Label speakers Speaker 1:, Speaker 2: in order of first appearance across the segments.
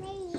Speaker 1: Giày.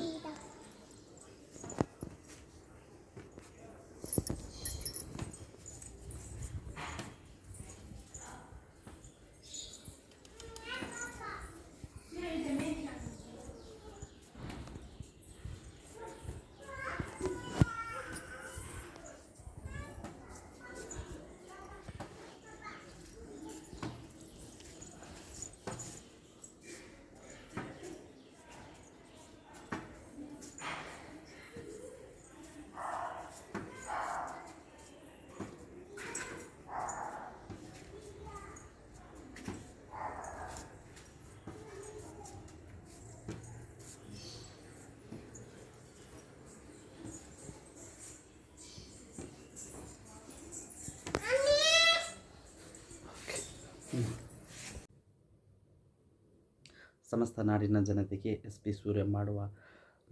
Speaker 1: ಸಮಸ್ತ ನಾಡಿನ ಜನತೆಗೆ ಎಸ್ ಪಿ ಸೂರ್ಯ ಮಾಡುವ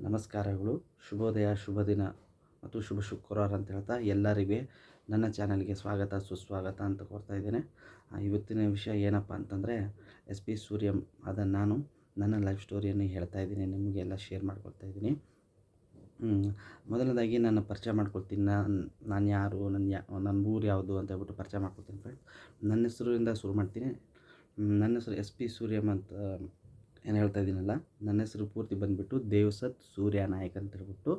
Speaker 1: ನಮಸ್ಕಾರಗಳು. ಶುಭೋದಯ, ಶುಭ ದಿನ ಮತ್ತು ಶುಭ ಶುಕ್ರವಾರ ಅಂತ ಹೇಳ್ತಾ ಎಲ್ಲರಿಗೆ ನನ್ನ ಚಾನಲ್ಗೆ ಸ್ವಾಗತ, ಸುಸ್ವಾಗತ ಅಂತ ಕೋರ್ತಾ ಇದ್ದೇನೆ. ಇವತ್ತಿನ ವಿಷಯ ಏನಪ್ಪ ಅಂತಂದರೆ ಎಸ್ ಪಿ ಸೂರ್ಯ ಆದ ನಾನು ನನ್ನ ಲೈಫ್ ಸ್ಟೋರಿಯನ್ನು ಹೇಳ್ತಾ ಇದ್ದೀನಿ, ನಿಮಗೆಲ್ಲ ಶೇರ್ ಮಾಡ್ಕೊಳ್ತಾ ಇದ್ದೀನಿ. ಮೊದಲನೇದಾಗಿ ನನ್ನ ಪರಿಚಯ ಮಾಡ್ಕೊಳ್ತೀನಿ. ನಾನು ನಾನು ಯಾರು ನನ್ನ ಯಾ ನನ್ನ ಊರು ಯಾವುದು ಅಂತ ಹೇಳ್ಬಿಟ್ಟು ಪರಿಚಯ ಮಾಡ್ಕೊಳ್ತೀನಿ ಫ್ರೆಂಡ್ಸ್ ನನ್ನ ಹೆಸರಿಂದ ಶುರು ಮಾಡ್ತೀನಿ. ನನ್ನ ಹೆಸರು ಎಸ್ ಪಿ ಸೂರ್ಯಮ್ ಅಂತ ಏನು ಹೇಳ್ತಾ ಇದ್ದೀನಲ್ಲ ನನ್ನ ಹೆಸರು ಪೂರ್ತಿ ಬಂದುಬಿಟ್ಟು ದೇವಸತ್ ಸೂರ್ಯ ನಾಯಕ್ ಅಂತ ಹೇಳ್ಬಿಟ್ಟು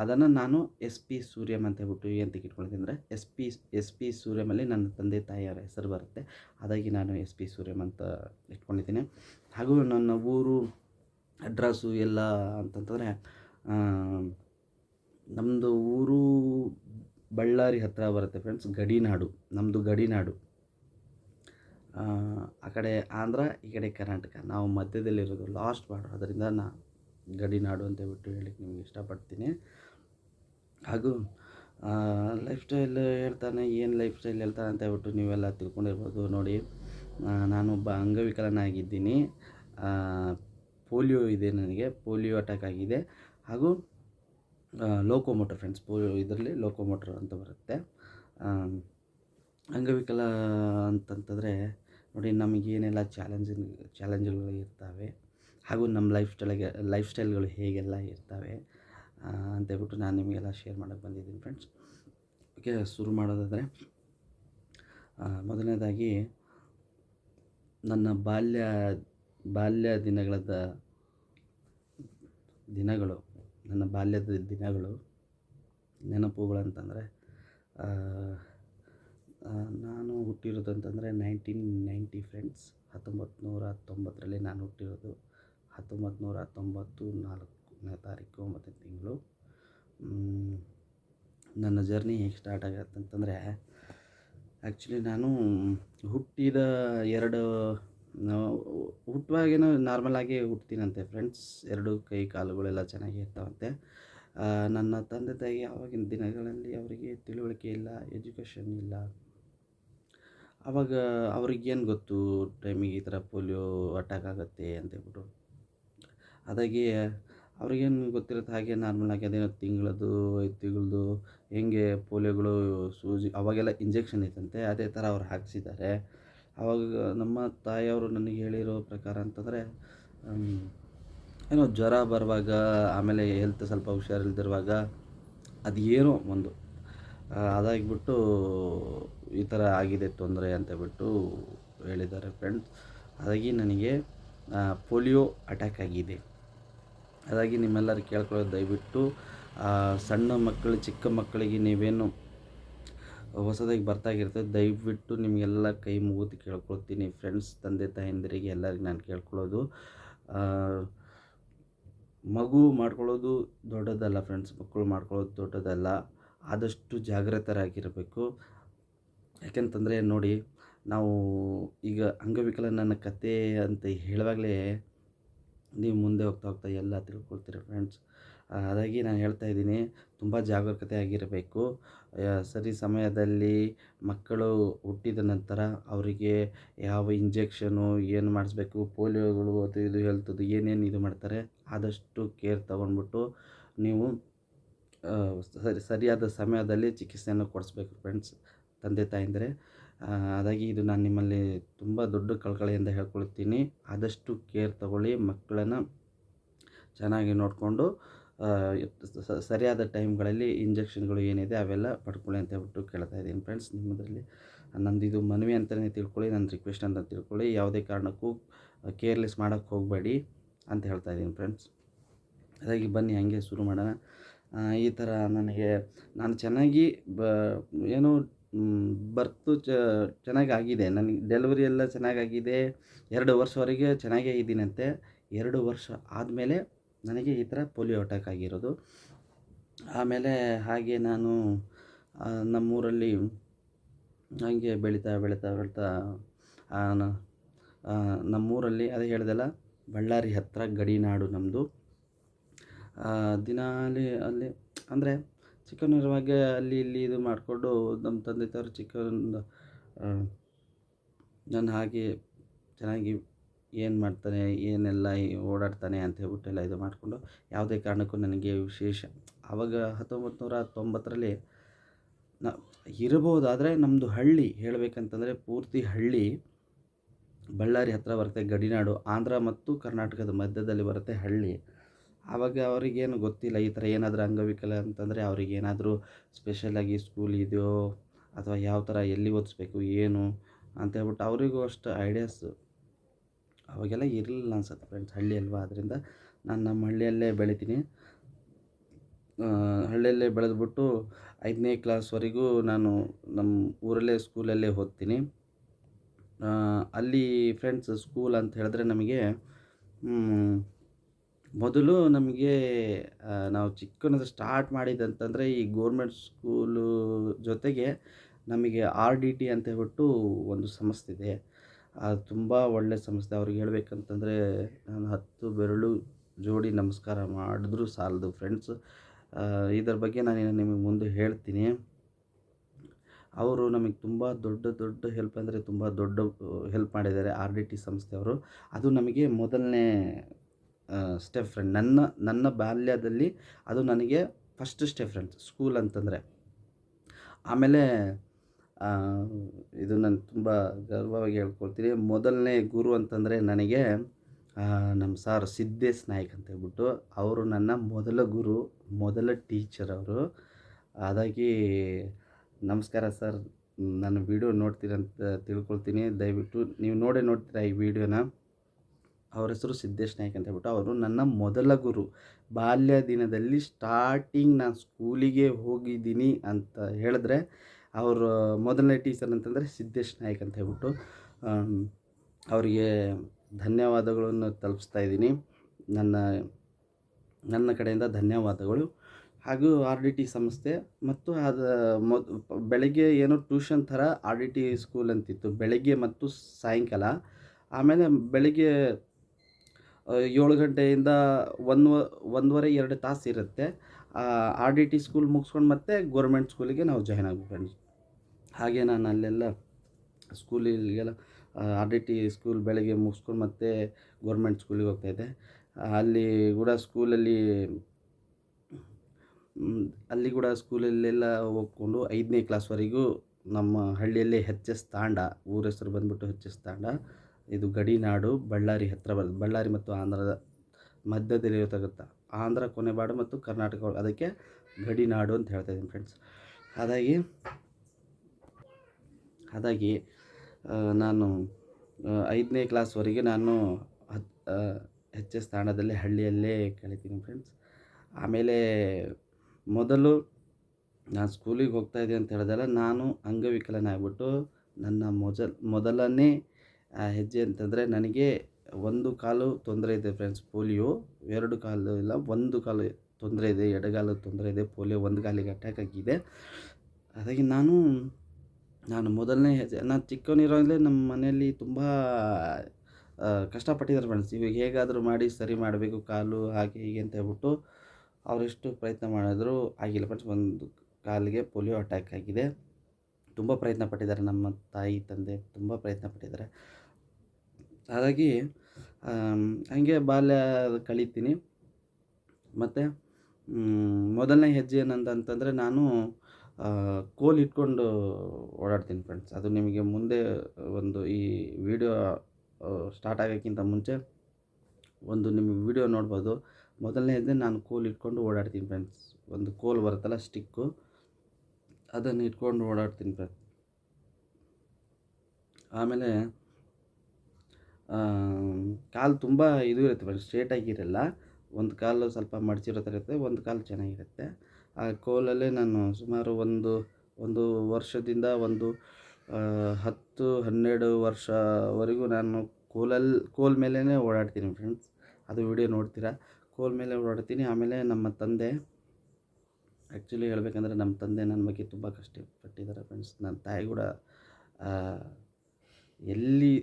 Speaker 1: ಅದನ್ನು ನಾನು ಎಸ್ ಪಿ ಸೂರ್ಯಮ್ ಅಂತ ಹೇಳ್ಬಿಟ್ಟು ಏನು ತೆಗೆದುಕೊಳ್ತೀನಿ ಅಂದರೆ, ಎಸ್ ಪಿ ಎಸ್ ಪಿ ಸೂರ್ಯಮಲ್ಲಿ ನನ್ನ ತಂದೆ ತಾಯಿಯವರ ಹೆಸರು ಬರುತ್ತೆ. ಅದಾಗಿ ನಾನು ಎಸ್ ಪಿ ಸೂರ್ಯಂ ಅಂತ ಇಟ್ಕೊಂಡಿದ್ದೀನಿ. ಹಾಗೂ ನನ್ನ ಊರು ಅಡ್ರೆಸ್ಸು ಎಲ್ಲ ಅಂತಂತಂದರೆ ನಮ್ಮದು ಊರು ಬಳ್ಳಾರಿ ಹತ್ತಿರ ಬರುತ್ತೆ ಫ್ರೆಂಡ್ಸ್ ಗಡಿನಾಡು ನಮ್ಮದು ಗಡಿನಾಡು. ಆ, ಕಡೆ ಆಂಧ್ರ ಈ ಕಡೆ ಕರ್ನಾಟಕ. ನಾವು ಮಧ್ಯದಲ್ಲಿರೋದು ಲಾಸ್ಟ್ ಬಾರ್ಡರ್ ಅದರಿಂದ ನಾ ಗಡಿನಾಡು ಅಂತ ಹೇಳ್ಬಿಟ್ಟು ಹೇಳಿಕ್ಕೆ ನಿಮಗೆ ಇಷ್ಟಪಡ್ತೀನಿ. ಹಾಗೂ ಲೈಫ್ ಸ್ಟೈಲ್ ಹೇಳ್ತಾನೆ ಏನು ಲೈಫ್ ಸ್ಟೈಲ್ ಹೇಳ್ತಾನೆ ಅಂತ ಹೇಳ್ಬಿಟ್ಟು ನೀವೆಲ್ಲ ತಿಳ್ಕೊಂಡಿರ್ಬೋದು ನೋಡಿ. ನಾನೊಬ್ಬ ಅಂಗವಿಕಲನಾಗಿದ್ದೀನಿ. ಪೋಲಿಯೋ ಇದೆ ನನಗೆ ಪೋಲಿಯೋ ಅಟ್ಯಾಕ್ ಆಗಿದೆ. ಹಾಗೂ ಲೋಕೋಮೋಟರ್ ಫ್ರೆಂಡ್ಸ್ ಪೋಲಿಯೋ ಇದರಲ್ಲಿ ಲೋಕೋಮೋಟರ್ ಅಂತ ಬರುತ್ತೆ. ಅಂಗವಿಕಲ ಅಂತಂತಂದರೆ ನೋಡಿ ನಮಗೇನೆಲ್ಲ ಚಾಲೆಂಜಿಂಗ್ ಚಾಲೆಂಜ್ಗಳು ಇರ್ತವೆ. ಹಾಗೂ ನಮ್ಮ ಲೈಫ್ ಸ್ಟೈಲಿಗೆ ಲೈಫ್ ಸ್ಟೈಲ್ಗಳು ಹೇಗೆಲ್ಲ ಇರ್ತವೆ ಅಂತೇಳ್ಬಿಟ್ಟು ನಾನು ನಿಮಗೆಲ್ಲ ಶೇರ್ ಮಾಡೋಕ್ಕೆ ಬಂದಿದ್ದೀನಿ ಫ್ರೆಂಡ್ಸ್ ಓಕೆ ಶುರು ಮಾಡೋದಾದರೆ ಮೊದಲನೇದಾಗಿ ನನ್ನ ಬಾಲ್ಯ ಬಾಲ್ಯ ದಿನಗಳದ ದಿನಗಳು ನನ್ನ ಬಾಲ್ಯದ ದಿನಗಳು ನೆನಪುಗಳು ಅಂತಂದರೆ ಆ, ಆ, ನಾನು ಹುಟ್ಟಿರೋದು ಅಂತಂದರೆ ನೈನ್ಟೀನ್ ನೈಂಟಿ ಫ್ರೆಂಡ್ಸ್ ಹತ್ತೊಂಬತ್ತು ನೂರ ತೊಂಬತ್ತರಲ್ಲಿ ನಾನು ಹುಟ್ಟಿರೋದು. ಹತ್ತೊಂಬತ್ತು ನೂರ ತೊಂಬತ್ತು ನಾಲ್ಕನೇ ತಾರೀಕು ಒಂಬತ್ತನೇ ತಿಂಗಳು. ನನ್ನ ಜರ್ನಿ ಹೇಗೆ ಸ್ಟಾರ್ಟ್ ಆಗತ್ತೆ ಅಂತಂದರೆ ಆ್ಯಕ್ಚುಲಿ ನಾನು ಹುಟ್ಟಿದ ಎರಡು ಹುಟ್ಟುವಾಗೇನೋ ನಾರ್ಮಲಾಗಿ ಹುಟ್ಟಿನಂತೆ ಫ್ರೆಂಡ್ಸ್ ಎರಡು ಕೈ ಕಾಲುಗಳೆಲ್ಲ ಚೆನ್ನಾಗಿ ಇರ್ತಾವಂತೆ. ನನ್ನ ತಂದೆ ತಾಯಿ ಆವಾಗಿನ ದಿನಗಳಲ್ಲಿ ಅವರಿಗೆ ತಿಳುವಳಿಕೆ ಇಲ್ಲ ಎಜುಕೇಷನ್ ಇಲ್ಲ ಆವಾಗ ಅವ್ರಿಗೇನು ಗೊತ್ತು ಟೈಮಿಗೆ ಈ ಥರ ಪೋಲಿಯೋ ಅಟ್ಯಾಕ್ ಆಗುತ್ತೆ ಅಂತೇಳ್ಬಿಟ್ಟು ಅದಾಗಿ ಅವ್ರಿಗೇನು ಗೊತ್ತಿರುತ್ತೆ ಹಾಗೆ ನಾರ್ಮಲಾಗಿ ಅದೇನೋ ತಿಂಗಳದು ಐದು ತಿಂಗಳದ್ದು ಹೆಂಗೆ ಪೋಲಿಯೋಗಳು ಸೂಜಿ ಅವಾಗೆಲ್ಲ ಇಂಜೆಕ್ಷನ್ ಇತ್ತಂತೆ, ಅದೇ ಥರ ಅವ್ರು ಹಾಕ್ಸಿದ್ದಾರೆ. ಅವಾಗ ನಮ್ಮ ತಾಯಿಯವರು ನನಗೆ ಹೇಳಿರೋ ಪ್ರಕಾರ ಅಂತಂದರೆ ಏನೋ ಜ್ವರ ಬರುವಾಗ ಆಮೇಲೆ ಹೆಲ್ತ್ ಸ್ವಲ್ಪ ಹುಷಾರಿಲ್ದಿರುವಾಗ ಅದು ಏನೋ ಒಂದು ಅದಾಗಿಬಿಟ್ಟು ಈ ಥರ ಆಗಿದೆ ತೊಂದರೆ ಅಂತ ಬಿಟ್ಟು ಹೇಳಿದ್ದಾರೆ ಫ್ರೆಂಡ್ಸ್ ಹಾಗಾಗಿ ನನಗೆ ಪೋಲಿಯೋ ಅಟ್ಯಾಕ್ ಆಗಿದೆ. ಹಾಗಾಗಿ ನಿಮ್ಮೆಲ್ಲರೂ ಕೇಳ್ಕೊಳ್ಳೋದು ದಯವಿಟ್ಟು ಸಣ್ಣ ಮಕ್ಕಳು, ಚಿಕ್ಕ ಮಕ್ಕಳಿಗೆ ನೀವೇನು ಹೊಸದಾಗಿ ಬರ್ತಾಗಿರ್ತದೆ ದಯವಿಟ್ಟು ನಿಮಗೆಲ್ಲ ಕೈ ಮುಗಿದು ಕೇಳ್ಕೊಳ್ತೀನಿ ಫ್ರೆಂಡ್ಸ್ ತಂದೆ, ತಾಯಂದಿರಿಗೆ ಎಲ್ಲರಿಗೆ ನಾನು ಕೇಳ್ಕೊಳ್ಳೋದು. ಮಗು ಮಾಡ್ಕೊಳ್ಳೋದು ದೊಡ್ಡದಲ್ಲ ಫ್ರೆಂಡ್ಸ್ ಮಕ್ಕಳು ಮಾಡ್ಕೊಳ್ಳೋದು ದೊಡ್ಡದಲ್ಲ. ಆದಷ್ಟು ಜಾಗೃತರಾಗಿರಬೇಕು ಯಾಕೆಂತಂದರೆ ನೋಡಿ, ನಾವು ಈಗ ಅಂಗವಿಕಲನ ಕತೆ ಅಂತ ಹೇಳುವಾಗಲೇ ನೀವು ಮುಂದೆ ಹೋಗ್ತಾ ಹೋಗ್ತಾ ಎಲ್ಲ ತಿಳ್ಕೊಳ್ತೀರಿ ಫ್ರೆಂಡ್ಸ್ ಹಾಗಾಗಿ ನಾನು ಹೇಳ್ತಾ ಇದ್ದೀನಿ, ತುಂಬ ಜಾಗರೂಕತೆ ಆಗಿರಬೇಕು. ಸರಿ ಸಮಯದಲ್ಲಿ ಮಕ್ಕಳು ಹುಟ್ಟಿದ ನಂತರ ಅವರಿಗೆ ಯಾವ ಇಂಜೆಕ್ಷನು ಏನು ಮಾಡಿಸ್ಬೇಕು, ಪೋಲಿಯೋಗಳು ಅದು ಇದು ಹೇಳ್ತದ್ದು ಏನೇನು ಇದು ಮಾಡ್ತಾರೆ, ಆದಷ್ಟು ಕೇರ್ ತಗೊಂಡ್ಬಿಟ್ಟು ನೀವು ಸರಿ, ಸರಿಯಾದ ಸಮಯದಲ್ಲಿ ಚಿಕಿತ್ಸೆಯನ್ನು ಕೊಡಿಸ್ಬೇಕು ಫ್ರೆಂಡ್ಸ್ ತಂದೆ, ತಾಯಿಂದರೆ. ಹಾಗಾಗಿ ಇದು ನಾನು ನಿಮ್ಮಲ್ಲಿ ತುಂಬ ದೊಡ್ಡ ಕಳಕಳಿಯಿಂದ ಹೇಳ್ಕೊಳ್ತೀನಿ. ಆದಷ್ಟು ಕೇರ್ ತಗೊಳ್ಳಿ, ಮಕ್ಕಳನ್ನು ಚೆನ್ನಾಗಿ ನೋಡಿಕೊಂಡು ಸರಿಯಾದ ಟೈಮ್ಗಳಲ್ಲಿ ಇಂಜೆಕ್ಷನ್ಗಳು ಏನಿದೆ ಅವೆಲ್ಲ ಪಡ್ಕೊಳ್ಳಿ ಅಂತ ಹೇಳ್ಬಿಟ್ಟು ಕೇಳ್ತಾ ಇದ್ದೀನಿ ಫ್ರೆಂಡ್ಸ್ ನಿಮ್ಮದರಲ್ಲಿ. ನಂದು ಇದು ಮನವಿ ಅಂತಲೇ ತಿಳ್ಕೊಳ್ಳಿ, ನನ್ನ ರಿಕ್ವೆಸ್ಟ್ ಅಂತ ತಿಳ್ಕೊಳ್ಳಿ. ಯಾವುದೇ ಕಾರಣಕ್ಕೂ ಕೇರ್ಲೆಸ್ ಮಾಡೋಕ್ಕೆ ಹೋಗಬೇಡಿ ಅಂತ ಹೇಳ್ತಾ ಇದ್ದೀನಿ ಫ್ರೆಂಡ್ಸ್ ಹಾಗಾಗಿ ಬನ್ನಿ, ಹಾಗೆ ಶುರು ಮಾಡೋಣ. ಈ ಥರ ನನಗೆ, ನಾನು ಚೆನ್ನಾಗಿ ಬ, ಏನು ಬರ್ತು, ಚ ಚೆನ್ನಾಗಿ ಆಗಿದೆ ನನಗೆ ಡೆಲಿವರಿ ಎಲ್ಲ ಚೆನ್ನಾಗಾಗಿದೆ. ಎರಡು ವರ್ಷವರೆಗೆ ಚೆನ್ನಾಗೇ ಇದ್ದೀನಂತೆ. ಎರಡು ವರ್ಷ ಆದಮೇಲೆ ನನಗೆ ಈ ಥರ ಪೋಲಿಯೋ ಅಟ್ಯಾಕ್ ಆಗಿರೋದು. ಆಮೇಲೆ ಹಾಗೆ ನಾನು ನಮ್ಮೂರಲ್ಲಿ ಹಾಗೆ ಬೆಳೀತಾ ಬೆಳೀತಾ ಬೆಳೀತಾ ನಮ್ಮೂರಲ್ಲಿ ಅದೇ ಹೇಳ್ದಲ್ಲ, ಬಳ್ಳಾರಿ ಹತ್ತಿರ ಗಡಿನಾಡು ನಮ್ಮದು ದಿನಾಲಿ ಅಲ್ಲಿ ಅಂದರೆ ಚಿಕ್ಕವನಿರುವಾಗ ಅಲ್ಲಿ, ಇಲ್ಲಿ ಇದು ಮಾಡಿಕೊಂಡು ನಮ್ಮ ತಂದೆ ತವರು ಚಿಕ್ಕವನಿಂದ ನಾನು ಹಾಗೆ ಚೆನ್ನಾಗಿ ಏನು ಮಾಡ್ತಾನೆ, ಏನೆಲ್ಲ ಓಡಾಡ್ತಾನೆ ಅಂತ ಹೇಳ್ಬಿಟ್ಟೆಲ್ಲ ಇದು ಮಾಡಿಕೊಂಡು ಯಾವುದೇ ಕಾರಣಕ್ಕೂ ನನಗೆ ವಿಶೇಷ. ಆವಾಗ ಹತ್ತೊಂಬತ್ತು ನೂರ ತೊಂಬತ್ತರಲ್ಲಿ ನ, ಇರಬಹುದಾದರೆ ನಮ್ಮದು ಹಳ್ಳಿ ಹೇಳಬೇಕಂತಂದರೆ ಪೂರ್ತಿ ಹಳ್ಳಿ ಬಳ್ಳಾರಿ ಹತ್ತಿರ ಬರುತ್ತೆ ಗಡಿನಾಡು, ಆಂಧ್ರ ಮತ್ತು ಕರ್ನಾಟಕದ ಮಧ್ಯದಲ್ಲಿ ಬರುತ್ತೆ ಹಳ್ಳಿ. ಆವಾಗ ಅವರಿಗೇನು ಗೊತ್ತಿಲ್ಲ ಈ ಥರ ಏನಾದರೂ ಅಂಗವಿಕಲ ಅಂತಂದರೆ ಅವ್ರಿಗೆ ಏನಾದರೂ ಸ್ಪೆಷಲಾಗಿ ಸ್ಕೂಲ್ ಇದೆಯೋ ಅಥವಾ ಯಾವ ಥರ ಎಲ್ಲಿ ಓದಿಸ್ಬೇಕು, ಏನು ಅಂತ ಹೇಳ್ಬಿಟ್ಟು ಅವರಿಗೂ ಅಷ್ಟು ಐಡಿಯಾಸ್ ಅವಾಗೆಲ್ಲ ಇರಲಿಲ್ಲ ಅನ್ಸುತ್ತೆ ಫ್ರೆಂಡ್ಸ್ ಹಳ್ಳಿ ಅಲ್ವಾ? ಅದರಿಂದ ನಾನು ನಮ್ಮ ಹಳ್ಳಿಯಲ್ಲೇ ಬೆಳಿತೀನಿ. ಹಳ್ಳಿಯಲ್ಲೇ ಬೆಳೆದ್ಬಿಟ್ಟು ಐದನೇ ಕ್ಲಾಸ್ವರೆಗೂ ನಾನು ನಮ್ಮ ಊರಲ್ಲೇ ಸ್ಕೂಲಲ್ಲೇ ಓದ್ತೀನಿ. ಅಲ್ಲಿ ಫ್ರೆಂಡ್ಸ್ ಸ್ಕೂಲ್ ಅಂತ ಹೇಳಿದ್ರೆ ನಮಗೆ ಮೊದಲು ನಮಗೆ ನಾವು ಚಿಕ್ಕನಿಂದ ಸ್ಟಾರ್ಟ್ ಮಾಡಿದ್ದಂತಂದರೆ ಈ ಗೋರ್ಮೆಂಟ್ ಸ್ಕೂಲು ಜೊತೆಗೆ ನಮಗೆ ಆರ್ ಡಿ ಟಿ ಅಂತ ಹೇಳ್ಬಿಟ್ಟು ಒಂದು ಸಂಸ್ಥೆ ಇದೆ. ಅದು ತುಂಬ ಒಳ್ಳೆಯ ಸಂಸ್ಥೆ. ಅವ್ರಿಗೆ ಹೇಳಬೇಕಂತಂದರೆ ನಾನು ಹತ್ತು ಬೆರಳು ಜೋಡಿ ನಮಸ್ಕಾರ ಮಾಡಿದ್ರು ಸಾಲದು ಫ್ರೆಂಡ್ಸ್ ಇದರ ಬಗ್ಗೆ ನಾನು ನಿಮಗೆ ಮುಂದೆ ಹೇಳ್ತೀನಿ. ಅವರು ನಮಗೆ ತುಂಬ ದೊಡ್ಡ ದೊಡ್ಡ ಹೆಲ್ಪ್ ಅಂದರೆ ತುಂಬ ದೊಡ್ಡ ಹೆಲ್ಪ್ ಮಾಡಿದ್ದಾರೆ ಆರ್ ಡಿ ಟಿ ಸಂಸ್ಥೆಯವರು ಅದು ನಮಗೆ ಮೊದಲನೇ ಸ್ಟೆಪ್ ಫ್ರೆಂಡ್ ನನ್ನ ನನ್ನ ಬಾಲ್ಯದಲ್ಲಿ ಅದು ನನಗೆ ಫಸ್ಟ್ ಸ್ಟೆಪ್ ಫ್ರೆಂಡ್ ಸ್ಕೂಲ್ ಅಂತಂದರೆ. ಆಮೇಲೆ ಇದು ನಾನು ತುಂಬ ಗರ್ವವಾಗಿ ಹೇಳ್ಕೊಳ್ತೀನಿ. ಮೊದಲನೇ ಗುರು ಅಂತಂದರೆ ನನಗೆ ನಮ್ಮ ಸಾರ್ ಸಿದ್ದೇಶ್ ನಾಯ್ಕ್ ಅಂತ ಹೇಳ್ಬಿಟ್ಟು ಅವರು ನನ್ನ ಮೊದಲ ಗುರು, ಮೊದಲ ಟೀಚರ್ ಅವರು. ಅದಾಗಿ ನಮಸ್ಕಾರ ಸರ್ ನನ್ನ ವಿಡಿಯೋ ನೋಡ್ತೀರಂತ ತಿಳ್ಕೊಳ್ತೀನಿ. ದಯವಿಟ್ಟು ನೀವು ನೋಡೇ ನೋಡ್ತೀರಾ ಈ ವಿಡಿಯೋನ ಅವ್ರ ಹೆಸರು ಸಿದ್ದೇಶ್ ನಾಯ್ಕ್ ಅಂತ ಹೇಳ್ಬಿಟ್ಟು ಅವರು ನನ್ನ ಮೊದಲ ಗುರು. ಬಾಲ್ಯ ದಿನದಲ್ಲಿ ಸ್ಟಾರ್ಟಿಂಗ್ ನಾನು ಸ್ಕೂಲಿಗೆ ಹೋಗಿದ್ದೀನಿ ಅಂತ ಹೇಳಿದ್ರೆ ಅವರು ಮೊದಲನೇ ಟೀಚರ್ ಅಂತಂದರೆ ಸಿದ್ದೇಶ್ ನಾಯ್ಕ್ ಅಂತ ಹೇಳ್ಬಿಟ್ಟು ಅವರಿಗೆ ಧನ್ಯವಾದಗಳನ್ನು ತಲುಪಿಸ್ತಾ ಇದ್ದೀನಿ. ನನ್ನ ನನ್ನ ಕಡೆಯಿಂದ ಧನ್ಯವಾದಗಳು. ಹಾಗೂ ಆರ್ ಡಿ ಟಿ ಸಂಸ್ಥೆ ಮತ್ತು ಅದು ಮೊದ್ ಬೆಳಗ್ಗೆ ಏನೋ ಟ್ಯೂಷನ್ ಥರ ಆರ್ ಡಿ ಟಿ ಸ್ಕೂಲ್ ಅಂತಿತ್ತು. ಬೆಳಗ್ಗೆ ಮತ್ತು ಸಾಯಂಕಾಲ. ಆಮೇಲೆ ಬೆಳಗ್ಗೆ ಏಳು ಗಂಟೆಯಿಂದ ಒಂದು, ಒಂದೂವರೆ, ಎರಡು ತಾಸು ಇರುತ್ತೆ. ಆರ್ ಡಿ ಟಿ ಸ್ಕೂಲ್ ಮುಗಿಸ್ಕೊಂಡು ಮತ್ತೆ ಗೌರ್ಮೆಂಟ್ ಸ್ಕೂಲಿಗೆ ನಾವು ಜಾಯ್ನ್ ಆಗ್ಬೇಕು ಹಾಗೆ ನಾನು ಅಲ್ಲೆಲ್ಲ ಸ್ಕೂಲಿಗೆಲ್ಲ ಆರ್ ಡಿ ಟಿ ಸ್ಕೂಲ್ ಬೆಳಗ್ಗೆ ಮುಗಿಸ್ಕೊಂಡು ಮತ್ತೆ ಗೋರ್ಮೆಂಟ್ ಸ್ಕೂಲಿಗೆ ಹೋಗ್ತಾಯಿದ್ದೆ ಅಲ್ಲಿ ಕೂಡ ಸ್ಕೂಲಲ್ಲಿ ಅಲ್ಲಿ ಕೂಡ ಸ್ಕೂಲಲ್ಲೆಲ್ಲ ಹೋಗ್ಕೊಂಡು ಐದನೇ ಕ್ಲಾಸ್ವರೆಗೂ ನಮ್ಮ ಹಳ್ಳಿಯಲ್ಲೇ ಹೆಚ್ ಎಸ್ ತಾಂಡ ಊರ ಹೆಸರು ಬಂದುಬಿಟ್ಟು ಹೆಚ್ ಎಸ್ ತಾಂಡ ಇದು ಗಡಿನಾಡು ಬಳ್ಳಾರಿ ಹತ್ತಿರ ಬಳ್ಳಾರಿ ಮತ್ತು ಆಂಧ್ರದ ಮಧ್ಯದಲ್ಲಿರತಕ್ಕಂಥ ಆಂಧ್ರ, ಕೊನೆಬಾಡು ಮತ್ತು ಕರ್ನಾಟಕ ಅದಕ್ಕೆ ಗಡಿನಾಡು ಅಂತ ಹೇಳ್ತಾ ಇದ್ದೀನಿ ಫ್ರೆಂಡ್ಸ್ ಹಾಗಾಗಿ ಹಾಗಾಗಿ ನಾನು ಐದನೇ ಕ್ಲಾಸ್ವರೆಗೆ ನಾನು ಹತ್ ಎಚ್ ಎಸ್ ತಾಣದಲ್ಲಿ ಹಳ್ಳಿಯಲ್ಲೇ ಕಲಿತೀನಿ ಫ್ರೆಂಡ್ಸ್ ಆಮೇಲೆ ಮೊದಲು ನಾನು ಸ್ಕೂಲಿಗೆ ಹೋಗ್ತಾ ಇದ್ದೆ ಅಂತ ಹೇಳಿದೆಲ್ಲ, ನಾನು ಅಂಗವಿಕಲನಾಗ್ಬಿಟ್ಟು ನನ್ನ ಮೊಜ, ಮೊದಲನೇ ಹೆಜ್ಜೆ ಅಂತಂದರೆ ನನಗೆ ಒಂದು ಕಾಲು ತೊಂದರೆ ಇದೆ ಫ್ರೆಂಡ್ಸ್ ಪೋಲಿಯೋ, ಎರಡು ಕಾಲು ಇಲ್ಲ, ಒಂದು ಕಾಲು ತೊಂದರೆ ಇದೆ, ಎಡಗಾಲು ತೊಂದರೆ ಇದೆ, ಪೋಲಿಯೋ ಒಂದು ಕಾಲಿಗೆ ಅಟ್ಯಾಕ್ ಆಗಿದೆ. ಹಾಗಾಗಿ ನಾನು ನಾನು ಮೊದಲನೇ ಹೆಜ್ಜೆ, ನಾನು ಚಿಕ್ಕವನಿರೋವಾಗಲೇ ನಮ್ಮ ಮನೆಯಲ್ಲಿ ತುಂಬ ಕಷ್ಟಪಟ್ಟಿದ್ದಾರೆ ಫ್ರೆಂಡ್ಸ್ ಇವಾಗ ಹೇಗಾದರೂ ಮಾಡಿ ಸರಿ ಮಾಡಬೇಕು, ಕಾಲು ಹಾಗೆ ಹೀಗೆ ಅಂತ ಹೇಳ್ಬಿಟ್ಟು ಅವರೆಷ್ಟು ಪ್ರಯತ್ನ ಮಾಡಿದ್ರು ಆಗಿಲ್ಲ ಫ್ರೆಂಡ್ಸ್ ಒಂದು ಕಾಲಿಗೆ ಪೋಲಿಯೋ ಅಟ್ಯಾಕ್ ಆಗಿದೆ. ತುಂಬ ಪ್ರಯತ್ನ ಪಟ್ಟಿದ್ದಾರೆ ನಮ್ಮ ತಾಯಿ, ತಂದೆ ತುಂಬ ಪ್ರಯತ್ನ ಪಟ್ಟಿದ್ದಾರೆ. ಹಾಗಾಗಿ ಹಾಗೆ ಬಾಲ್ಯ ಕಳೀತೀನಿ. ಮತ್ತು ಮೊದಲನೇ ಹೆಜ್ಜೆ ಏನಂತ ಅಂತಂದರೆ ನಾನು ಕೋಲ್ ಇಟ್ಕೊಂಡು ಓಡಾಡ್ತೀನಿ ಫ್ರೆಂಡ್ಸ್ ಅದು ನಿಮಗೆ ಮುಂದೆ ಒಂದು ಈ ವಿಡಿಯೋ ಸ್ಟಾರ್ಟ್ ಆಗೋಕ್ಕಿಂತ ಮುಂಚೆ ಒಂದು ನಿಮಗೆ ವಿಡಿಯೋ ನೋಡ್ಬೋದು. ಹೆಜ್ಜೆ ನಾನು ಕೋಲ್ ಇಟ್ಕೊಂಡು ಓಡಾಡ್ತೀನಿ ಫ್ರೆಂಡ್ಸ್ ಒಂದು ಕೋಲ್ ಬರುತ್ತಲ್ಲ, ಸ್ಟಿಕ್ಕು. ಅದನ್ನು ಇಟ್ಕೊಂಡು ಓಡಾಡ್ತೀನಿ ಫ್ರೆಂಡ್ಸ್ ಆಮೇಲೆ ಕಾಲು ತುಂಬ ಇದು ಇರುತ್ತೆ ಸ್ಟ್ರೇಟಾಗಿ ಸ್ಟ್ರೇಟಾಗಿರಲ್ಲ ಒಂದು ಕಾಲು ಸ್ವಲ್ಪ ಮಡಚಿರೋ ಥರ ಇರುತ್ತೆ, ಒಂದು ಕಾಲು ಚೆನ್ನಾಗಿರುತ್ತೆ. ಆ ಕೋಲಲ್ಲೇ ನಾನು ಸುಮಾರು ಒಂದು ಒಂದು ವರ್ಷದಿಂದ ಒಂದು ಹತ್ತು, ಹನ್ನೆರಡು ವರ್ಷವರೆಗೂ ನಾನು ಕೋಲಲ್ಲಿ ಕೋಲ್ ಮೇಲೇ ಓಡಾಡ್ತೀನಿ ಫ್ರೆಂಡ್ಸ್ ಅದು ವಿಡಿಯೋ ನೋಡ್ತೀರಾ? ಕೋಲ್ ಮೇಲೆ ಓಡಾಡ್ತೀನಿ. ಆಮೇಲೆ ನಮ್ಮ ತಂದೆ ಆ್ಯಕ್ಚುಲಿ ಹೇಳಬೇಕಂದ್ರೆ ನಮ್ಮ ತಂದೆ ನನ್ನ ಬಗ್ಗೆ ತುಂಬ ಕಷ್ಟಪಟ್ಟಿದ್ದಾರೆ ಫ್ರೆಂಡ್ಸ್ ನನ್ನ ತಾಯಿ ಕೂಡ ಎಲ್ಲಿ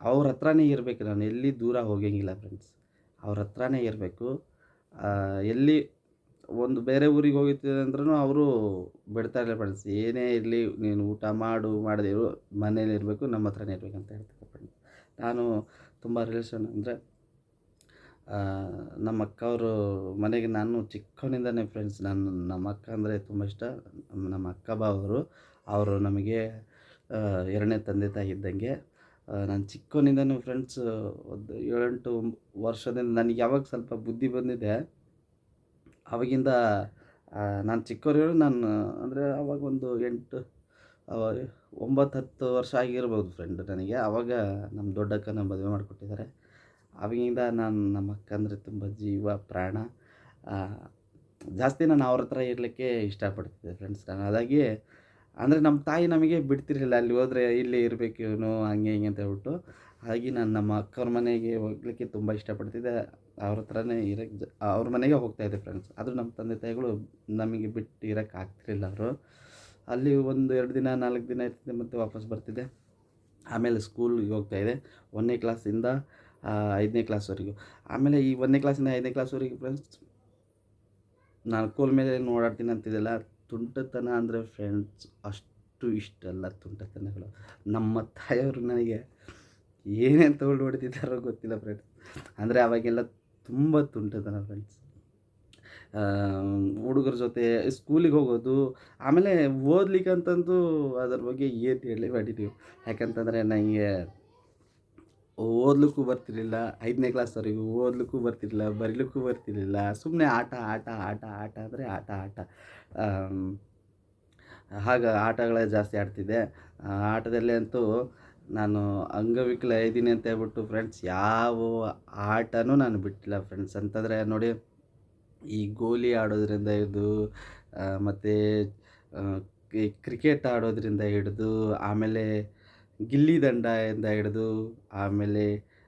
Speaker 1: ಅವ್ರ ಹತ್ರನೇ ಇರಬೇಕು. ನಾನು ಎಲ್ಲಿ ದೂರ ಹೋಗಂಗಿಲ್ಲ ಫ್ರೆಂಡ್ಸ್ ಅವ್ರ ಹತ್ರನೇ ಇರಬೇಕು. ಎಲ್ಲಿ ಒಂದು ಬೇರೆ ಊರಿಗೆ ಹೋಗಿರ್ತೀವಿ ಅಂದ್ರೂ ಅವರು ಬಿಡ್ತಾ ಇಲ್ಲ ಫ್ರೆಂಡ್ಸ್ ಏನೇ ಇರಲಿ, ನೀನು ಊಟ ಮಾಡು, ಮಾಡದೇ ಇರು, ಮನೇಲಿ ಇರಬೇಕು, ನಮ್ಮ ಹತ್ರನೇ ಇರಬೇಕು ಅಂತ ಹೇಳ್ತಾರೆ ಫ್ರೆಂಡ್ಸ್ ನಾನು ತುಂಬ ರಿಲೇಷನ್ ಅಂದರೆ ನಮ್ಮ ಅಕ್ಕವರು ಮನೆಗೆ ನಾನು ಚಿಕ್ಕವನಿಂದನೇ ಫ್ರೆಂಡ್ಸ್ ನಾನು ನಮ್ಮ ಅಕ್ಕ ಅಂದರೆ ತುಂಬ ಇಷ್ಟ. ನಮ್ಮ ಅಕ್ಕ ಬಾವರು ಅವರು ನಮಗೆ ಎರಡನೇ ತಂದೆ ತಾಯಿ ಇದ್ದಂಗೆ. ನಾನು ಚಿಕ್ಕವನಿಂದನೂ ಫ್ರೆಂಡ್ಸ್ ಒಂದು ಏಳೆಂಟು ವರ್ಷದಿಂದ ನನಗೆ ಯಾವಾಗ ಸ್ವಲ್ಪ ಬುದ್ಧಿ ಬಂದಿದೆ, ಅವಾಗಿಂದ ನಾನು ಚಿಕ್ಕವರು ನಾನು, ಅಂದರೆ ಆವಾಗ ಒಂದು ಎಂಟು ಒಂಬತ್ತು ಹತ್ತು ವರ್ಷ ಆಗಿರ್ಬೋದು ಫ್ರೆಂಡ್ ನನಗೆ ಆವಾಗ ನಮ್ಮ ದೊಡ್ಡಕ್ಕನ ಮದುವೆ ಮಾಡಿಕೊಟ್ಟಿದ್ದಾರೆ ಅವಾಗಿಂದ ನಾನು ನಮ್ಮ ಅಕ್ಕ ಅಂದರೆ ತುಂಬ ಜೀವ, ಪ್ರಾಣ ಜಾಸ್ತಿ ನಾನು ಅವ್ರ ಹತ್ರ ಇರಲಿಕ್ಕೆ ಇಷ್ಟಪಡ್ತಿದ್ದೆ ಫ್ರೆಂಡ್ಸ್ ನಾನು ಅದಾಗಿ ಅಂದರೆ ನಮ್ಮ ತಾಯಿ ನಮಗೆ ಬಿಡ್ತಿರಲಿಲ್ಲ, ಅಲ್ಲಿ ಹೋದರೆ ಇಲ್ಲೇ ಇರಬೇಕು ಇವನು, ಹಂಗೆ ಹಿಂಗೆ ಅಂತ ಹೇಳ್ಬಿಟ್ಟು. ಹಾಗಾಗಿ ನಾನು ನಮ್ಮ ಅಕ್ಕವ್ರ ಮನೆಗೆ ಹೋಗ್ಲಿಕ್ಕೆ ತುಂಬ ಇಷ್ಟಪಡ್ತಿದ್ದೆ. ಅವ್ರ ಹತ್ರನೇ ಇರೋಕ್ಕೆ ಅವ್ರ ಮನೆಗೆ ಹೋಗ್ತಾಯಿದ್ದೆ ಫ್ರೆಂಡ್ಸ್ ಆದರೂ ನಮ್ಮ ತಂದೆ ತಾಯಿಗಳು ನಮಗೆ ಬಿಟ್ಟು ಇರೋಕ್ಕೆ ಆಗ್ತಿರಲಿಲ್ಲ ಅವರು. ಅಲ್ಲಿ ಒಂದು ಎರಡು ದಿನ, ನಾಲ್ಕು ದಿನ ಇರ್ತಿದ್ದೆ ಮತ್ತು ವಾಪಸ್ ಬರ್ತಿದ್ದೆ. ಆಮೇಲೆ ಸ್ಕೂಲಿಗೆ ಹೋಗ್ತಾಯಿದ್ದೆ ಒಂದನೇ ಕ್ಲಾಸಿಂದ ಐದನೇ ಕ್ಲಾಸ್ವರೆಗೂ ಆಮೇಲೆ ಈ ಒಂದನೇ ಕ್ಲಾಸಿಂದ ಐದನೇ ಕ್ಲಾಸ್ವರೆಗೂ ಫ್ರೆಂಡ್ಸ್ ನಾನು ಕೋಲ್ ಮೇಲೆ ಓಡಾಡ್ತೀನಿ ಅಂತಿದ್ದೆಲ್ಲ. ತುಂಟತನ ಅಂದರೆ ಫ್ರೆಂಡ್ಸ್ ಅಷ್ಟು ಇಷ್ಟಲ್ಲ ತುಂಟತನಗಳು. ನಮ್ಮ ತಾಯಿಯವರು ನನಗೆ ಏನೇನು ತಗೊಂಡು ಹೊಡೆದಿದ್ದಾರೋ ಗೊತ್ತಿಲ್ಲ ಫ್ರೆಂಡ್ಸ್ ಅಂದರೆ ಅವಾಗೆಲ್ಲ ತುಂಬ ತುಂಟತನ ಫ್ರೆಂಡ್ಸ್ ಹುಡುಗರ ಜೊತೆ ಸ್ಕೂಲಿಗೆ ಹೋಗೋದು, ಆಮೇಲೆ ಓದ್ಲಿಕ್ಕೆ ಓದ್ಲಿಕ್ಕಂತಂದು ಅದ್ರ ಬಗ್ಗೆ ಏನು ಹೇಳಿ ಮಾಡಿದ್ದೀವಿ ಯಾಕಂತಂದರೆ ನನಗೆ ಓದ್ಲಿಕ್ಕೂ ಬರ್ತಿರ್ಲಿಲ್ಲ, ಐದನೇ ಕ್ಲಾಸ್ವರೆಗೂ ಓದ್ಲಿಕ್ಕೂ ಬರ್ತಿರಲಿಲ್ಲ, ಬರೀಲಿಕ್ಕೂ ಬರ್ತಿರಲಿಲ್ಲ ಸುಮ್ಮನೆ ಆಟ ಆಟ ಆಟ ಆಟ ಅಂದರೆ ಆಟ ಆಟ. ಹಾಗೆ ಆಟಗಳೇ ಜಾಸ್ತಿ ಆಡ್ತಿದ್ದೆ. ಆಟದಲ್ಲಿ ಅಂತೂ ನಾನು ಅಂಗವಿಕಲ ಇದ್ದೀನಿ ಅಂತ ಹೇಳ್ಬಿಟ್ಟು ಫ್ರೆಂಡ್ಸ್ ಯಾವ ಆಟನೂ ನಾನು ಬಿಟ್ಟಿಲ್ಲ ಫ್ರೆಂಡ್ಸ್ ಅಂತಂದರೆ ನೋಡಿ, ಈ ಗೋಲಿ ಆಡೋದ್ರಿಂದ ಹಿಡಿದು ಮತ್ತು ಕ್ರಿಕೆಟ್ ಆಡೋದ್ರಿಂದ ಹಿಡಿದು, ಆಮೇಲೆ ಗಿಲ್ಲಿ ದಂಡದಿಂದ ಹಿಡಿದು, ಆಮೇಲೆ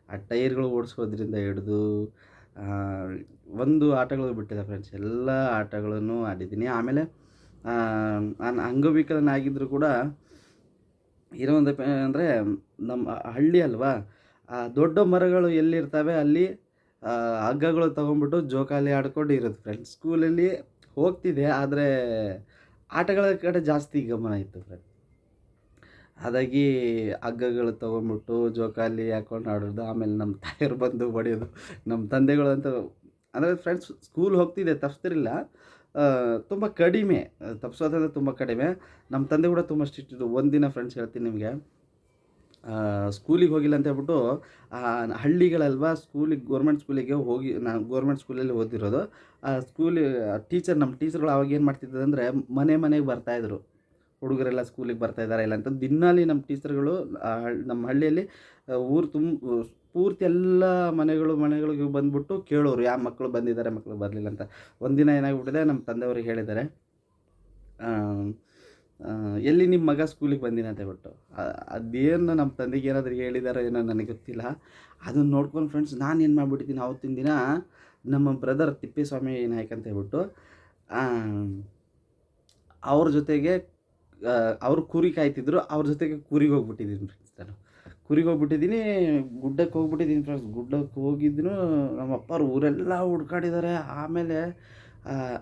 Speaker 1: ಆ ಟೈರ್ಗಳು ಓಡಿಸೋದ್ರಿಂದ ಹಿಡಿದು ಒಂದು ಆಟಗಳು ಬಿಟ್ಟಿಲ್ಲ ಫ್ರೆಂಡ್ಸ್ ಎಲ್ಲ ಆಟಗಳನ್ನು ಆಡಿದ್ದೀನಿ. ಆಮೇಲೆ ನಾನು ಅಂಗವಿಕಲನಾಗಿದ್ದರೂ ಕೂಡ ಏನೋ ಒಂದು ಅಂದರೆ ನಮ್ಮ ಹಳ್ಳಿ ಅಲ್ವಾ, ಆ ದೊಡ್ಡ ಮರಗಳು ಎಲ್ಲಿರ್ತವೆ ಅಲ್ಲಿ ಹಗ್ಗಗಳು ತೊಗೊಂಡ್ಬಿಟ್ಟು ಜೋಕಾಲಿ ಆಡ್ಕೊಂಡು ಇರೋದು ಫ್ರೆಂಡ್ಸ್ ಸ್ಕೂಲಲ್ಲಿ ಹೋಗ್ತಿದ್ದೆ, ಆದರೆ ಆಟಗಳ ಕಡೆ ಜಾಸ್ತಿ ಗಮನ ಇತ್ತು ಫ್ರೆಂಡ್ ಹಾಗಾಗಿ ಹಗ್ಗಗಳು ತೊಗೊಂಡ್ಬಿಟ್ಟು ಜೋಕಾಲಿ ಹಾಕ್ಕೊಂಡು ಆಡೋದು, ಆಮೇಲೆ ನಮ್ಮ ತಾಯಿಯವ್ರು ಬಂದು ಹೊಡೆಯೋದು, ನಮ್ಮ ತಂದೆಗಳು ಅಂತ ಅಂದರೆ ಫ್ರೆಂಡ್ಸ್ ಸ್ಕೂಲ್ ಹೋಗ್ತಿದ್ದೆ, ತಪ್ಸ್ತಿರಲಿಲ್ಲ. ತುಂಬ ಕಡಿಮೆ ತಪ್ಸೋದಂದ್ರೆ ತುಂಬ ಕಡಿಮೆ. ನಮ್ಮ ತಂದೆ ಕೂಡ ತುಂಬ ಸ್ಟ್ರಿಕ್ಟ್ ಇದ್ದು ಒಂದಿನ ಫ್ರೆಂಡ್ಸ್ ಹೇಳ್ತೀನಿ ನಿಮಗೆ. ಸ್ಕೂಲಿಗೆ ಹೋಗಿಲ್ಲ ಅಂತ ಹೇಳ್ಬಿಟ್ಟು ಹಳ್ಳಿಗಳಲ್ವಾ ಸ್ಕೂಲಿಗೆ ಗೌರ್ಮೆಂಟ್ ಸ್ಕೂಲಿಗೆ ಹೋಗಿ ನಾನು ಗೌರ್ಮೆಂಟ್ ಸ್ಕೂಲಲ್ಲಿ ಓದಿರೋದು. ಆ ಸ್ಕೂಲಿ ಟೀಚರ್ ನಮ್ಮ ಟೀಚರ್ಗಳು ಅವಾಗ ಏನು ಮಾಡ್ತಿದ್ರು ಅಂದರೆ ಮನೆ ಮನೆಗೆ ಬರ್ತಾಯಿದ್ರು ಹುಡುಗರೆಲ್ಲ ಸ್ಕೂಲಿಗೆ ಬರ್ತಾ ಇದ್ದಾರೆ ಇಲ್ಲ ಅಂತ ದಿನಾಲಿ ನಮ್ಮ ಟೀಚರ್ಗಳು ನಮ್ಮ ಹಳ್ಳಿಯಲ್ಲಿ ಊರು ತುಂಬ, ಪೂರ್ತಿ ಎಲ್ಲ ಮನೆಗಳು, ಮನೆಗಳಿಗೆ ಬಂದುಬಿಟ್ಟು ಕೇಳೋರು ಯಾವ ಮಕ್ಕಳು ಬಂದಿದ್ದಾರೆ ಮಕ್ಕಳು ಬರಲಿಲ್ಲ ಅಂತ. ಒಂದಿನ ಏನಾಗ್ಬಿಟ್ಟಿದೆ, ನಮ್ಮ ತಂದೆಯವ್ರಿಗೆ ಹೇಳಿದ್ದಾರೆ ಎಲ್ಲಿ ನಿಮ್ಮ ಮಗ ಸ್ಕೂಲಿಗೆ ಬಂದಿನ ಅಂತ ಹೇಳ್ಬಿಟ್ಟು. ಅದೇನು ನಮ್ಮ ತಂದೆಗೆ ಏನಾದರೂ ಹೇಳಿದಾರೋ ಏನೋ ನನಗೆ ಗೊತ್ತಿಲ್ಲ. ಅದನ್ನು ನೋಡ್ಕೊಂಡು ಫ್ರೆಂಡ್ಸ್ ನಾನು ಏನು ಮಾಡಿಬಿಟ್ಟಿದ್ದೀನಿ, ಅವತ್ತಿನ ದಿನ ನಮ್ಮ ಬ್ರದರ್ ತಿಪ್ಪೇಸ್ವಾಮಿ ನಾಯಕ್ ಅಂತ ಹೇಳ್ಬಿಟ್ಟು ಅವ್ರ ಜೊತೆಗೆ ಅವ್ರು ಕುರಿ ಕಾಯ್ತಿದ್ರು, ಅವ್ರ ಜೊತೆಗೆ ಕೂರಿಗೆ ಹೋಗ್ಬಿಟ್ಟಿದ್ದೀನಿ ಫ್ರೆಂಡ್ಸ್ ನಾನು. ಕುರಿಗೆ ಹೋಗ್ಬಿಟ್ಟಿದ್ದೀನಿ ಗುಡ್ಡಕ್ಕೆ ಹೋಗ್ಬಿಟ್ಟಿದ್ದೀನಿ ಫ್ರೆಂಡ್ಸ್ ಗುಡ್ಡಕ್ಕೆ ಹೋಗಿದ್ದು ನಮ್ಮ ಅಪ್ಪವ್ರು ಊರೆಲ್ಲ ಹುಡ್ಕಾಡಿದ್ದಾರೆ. ಆಮೇಲೆ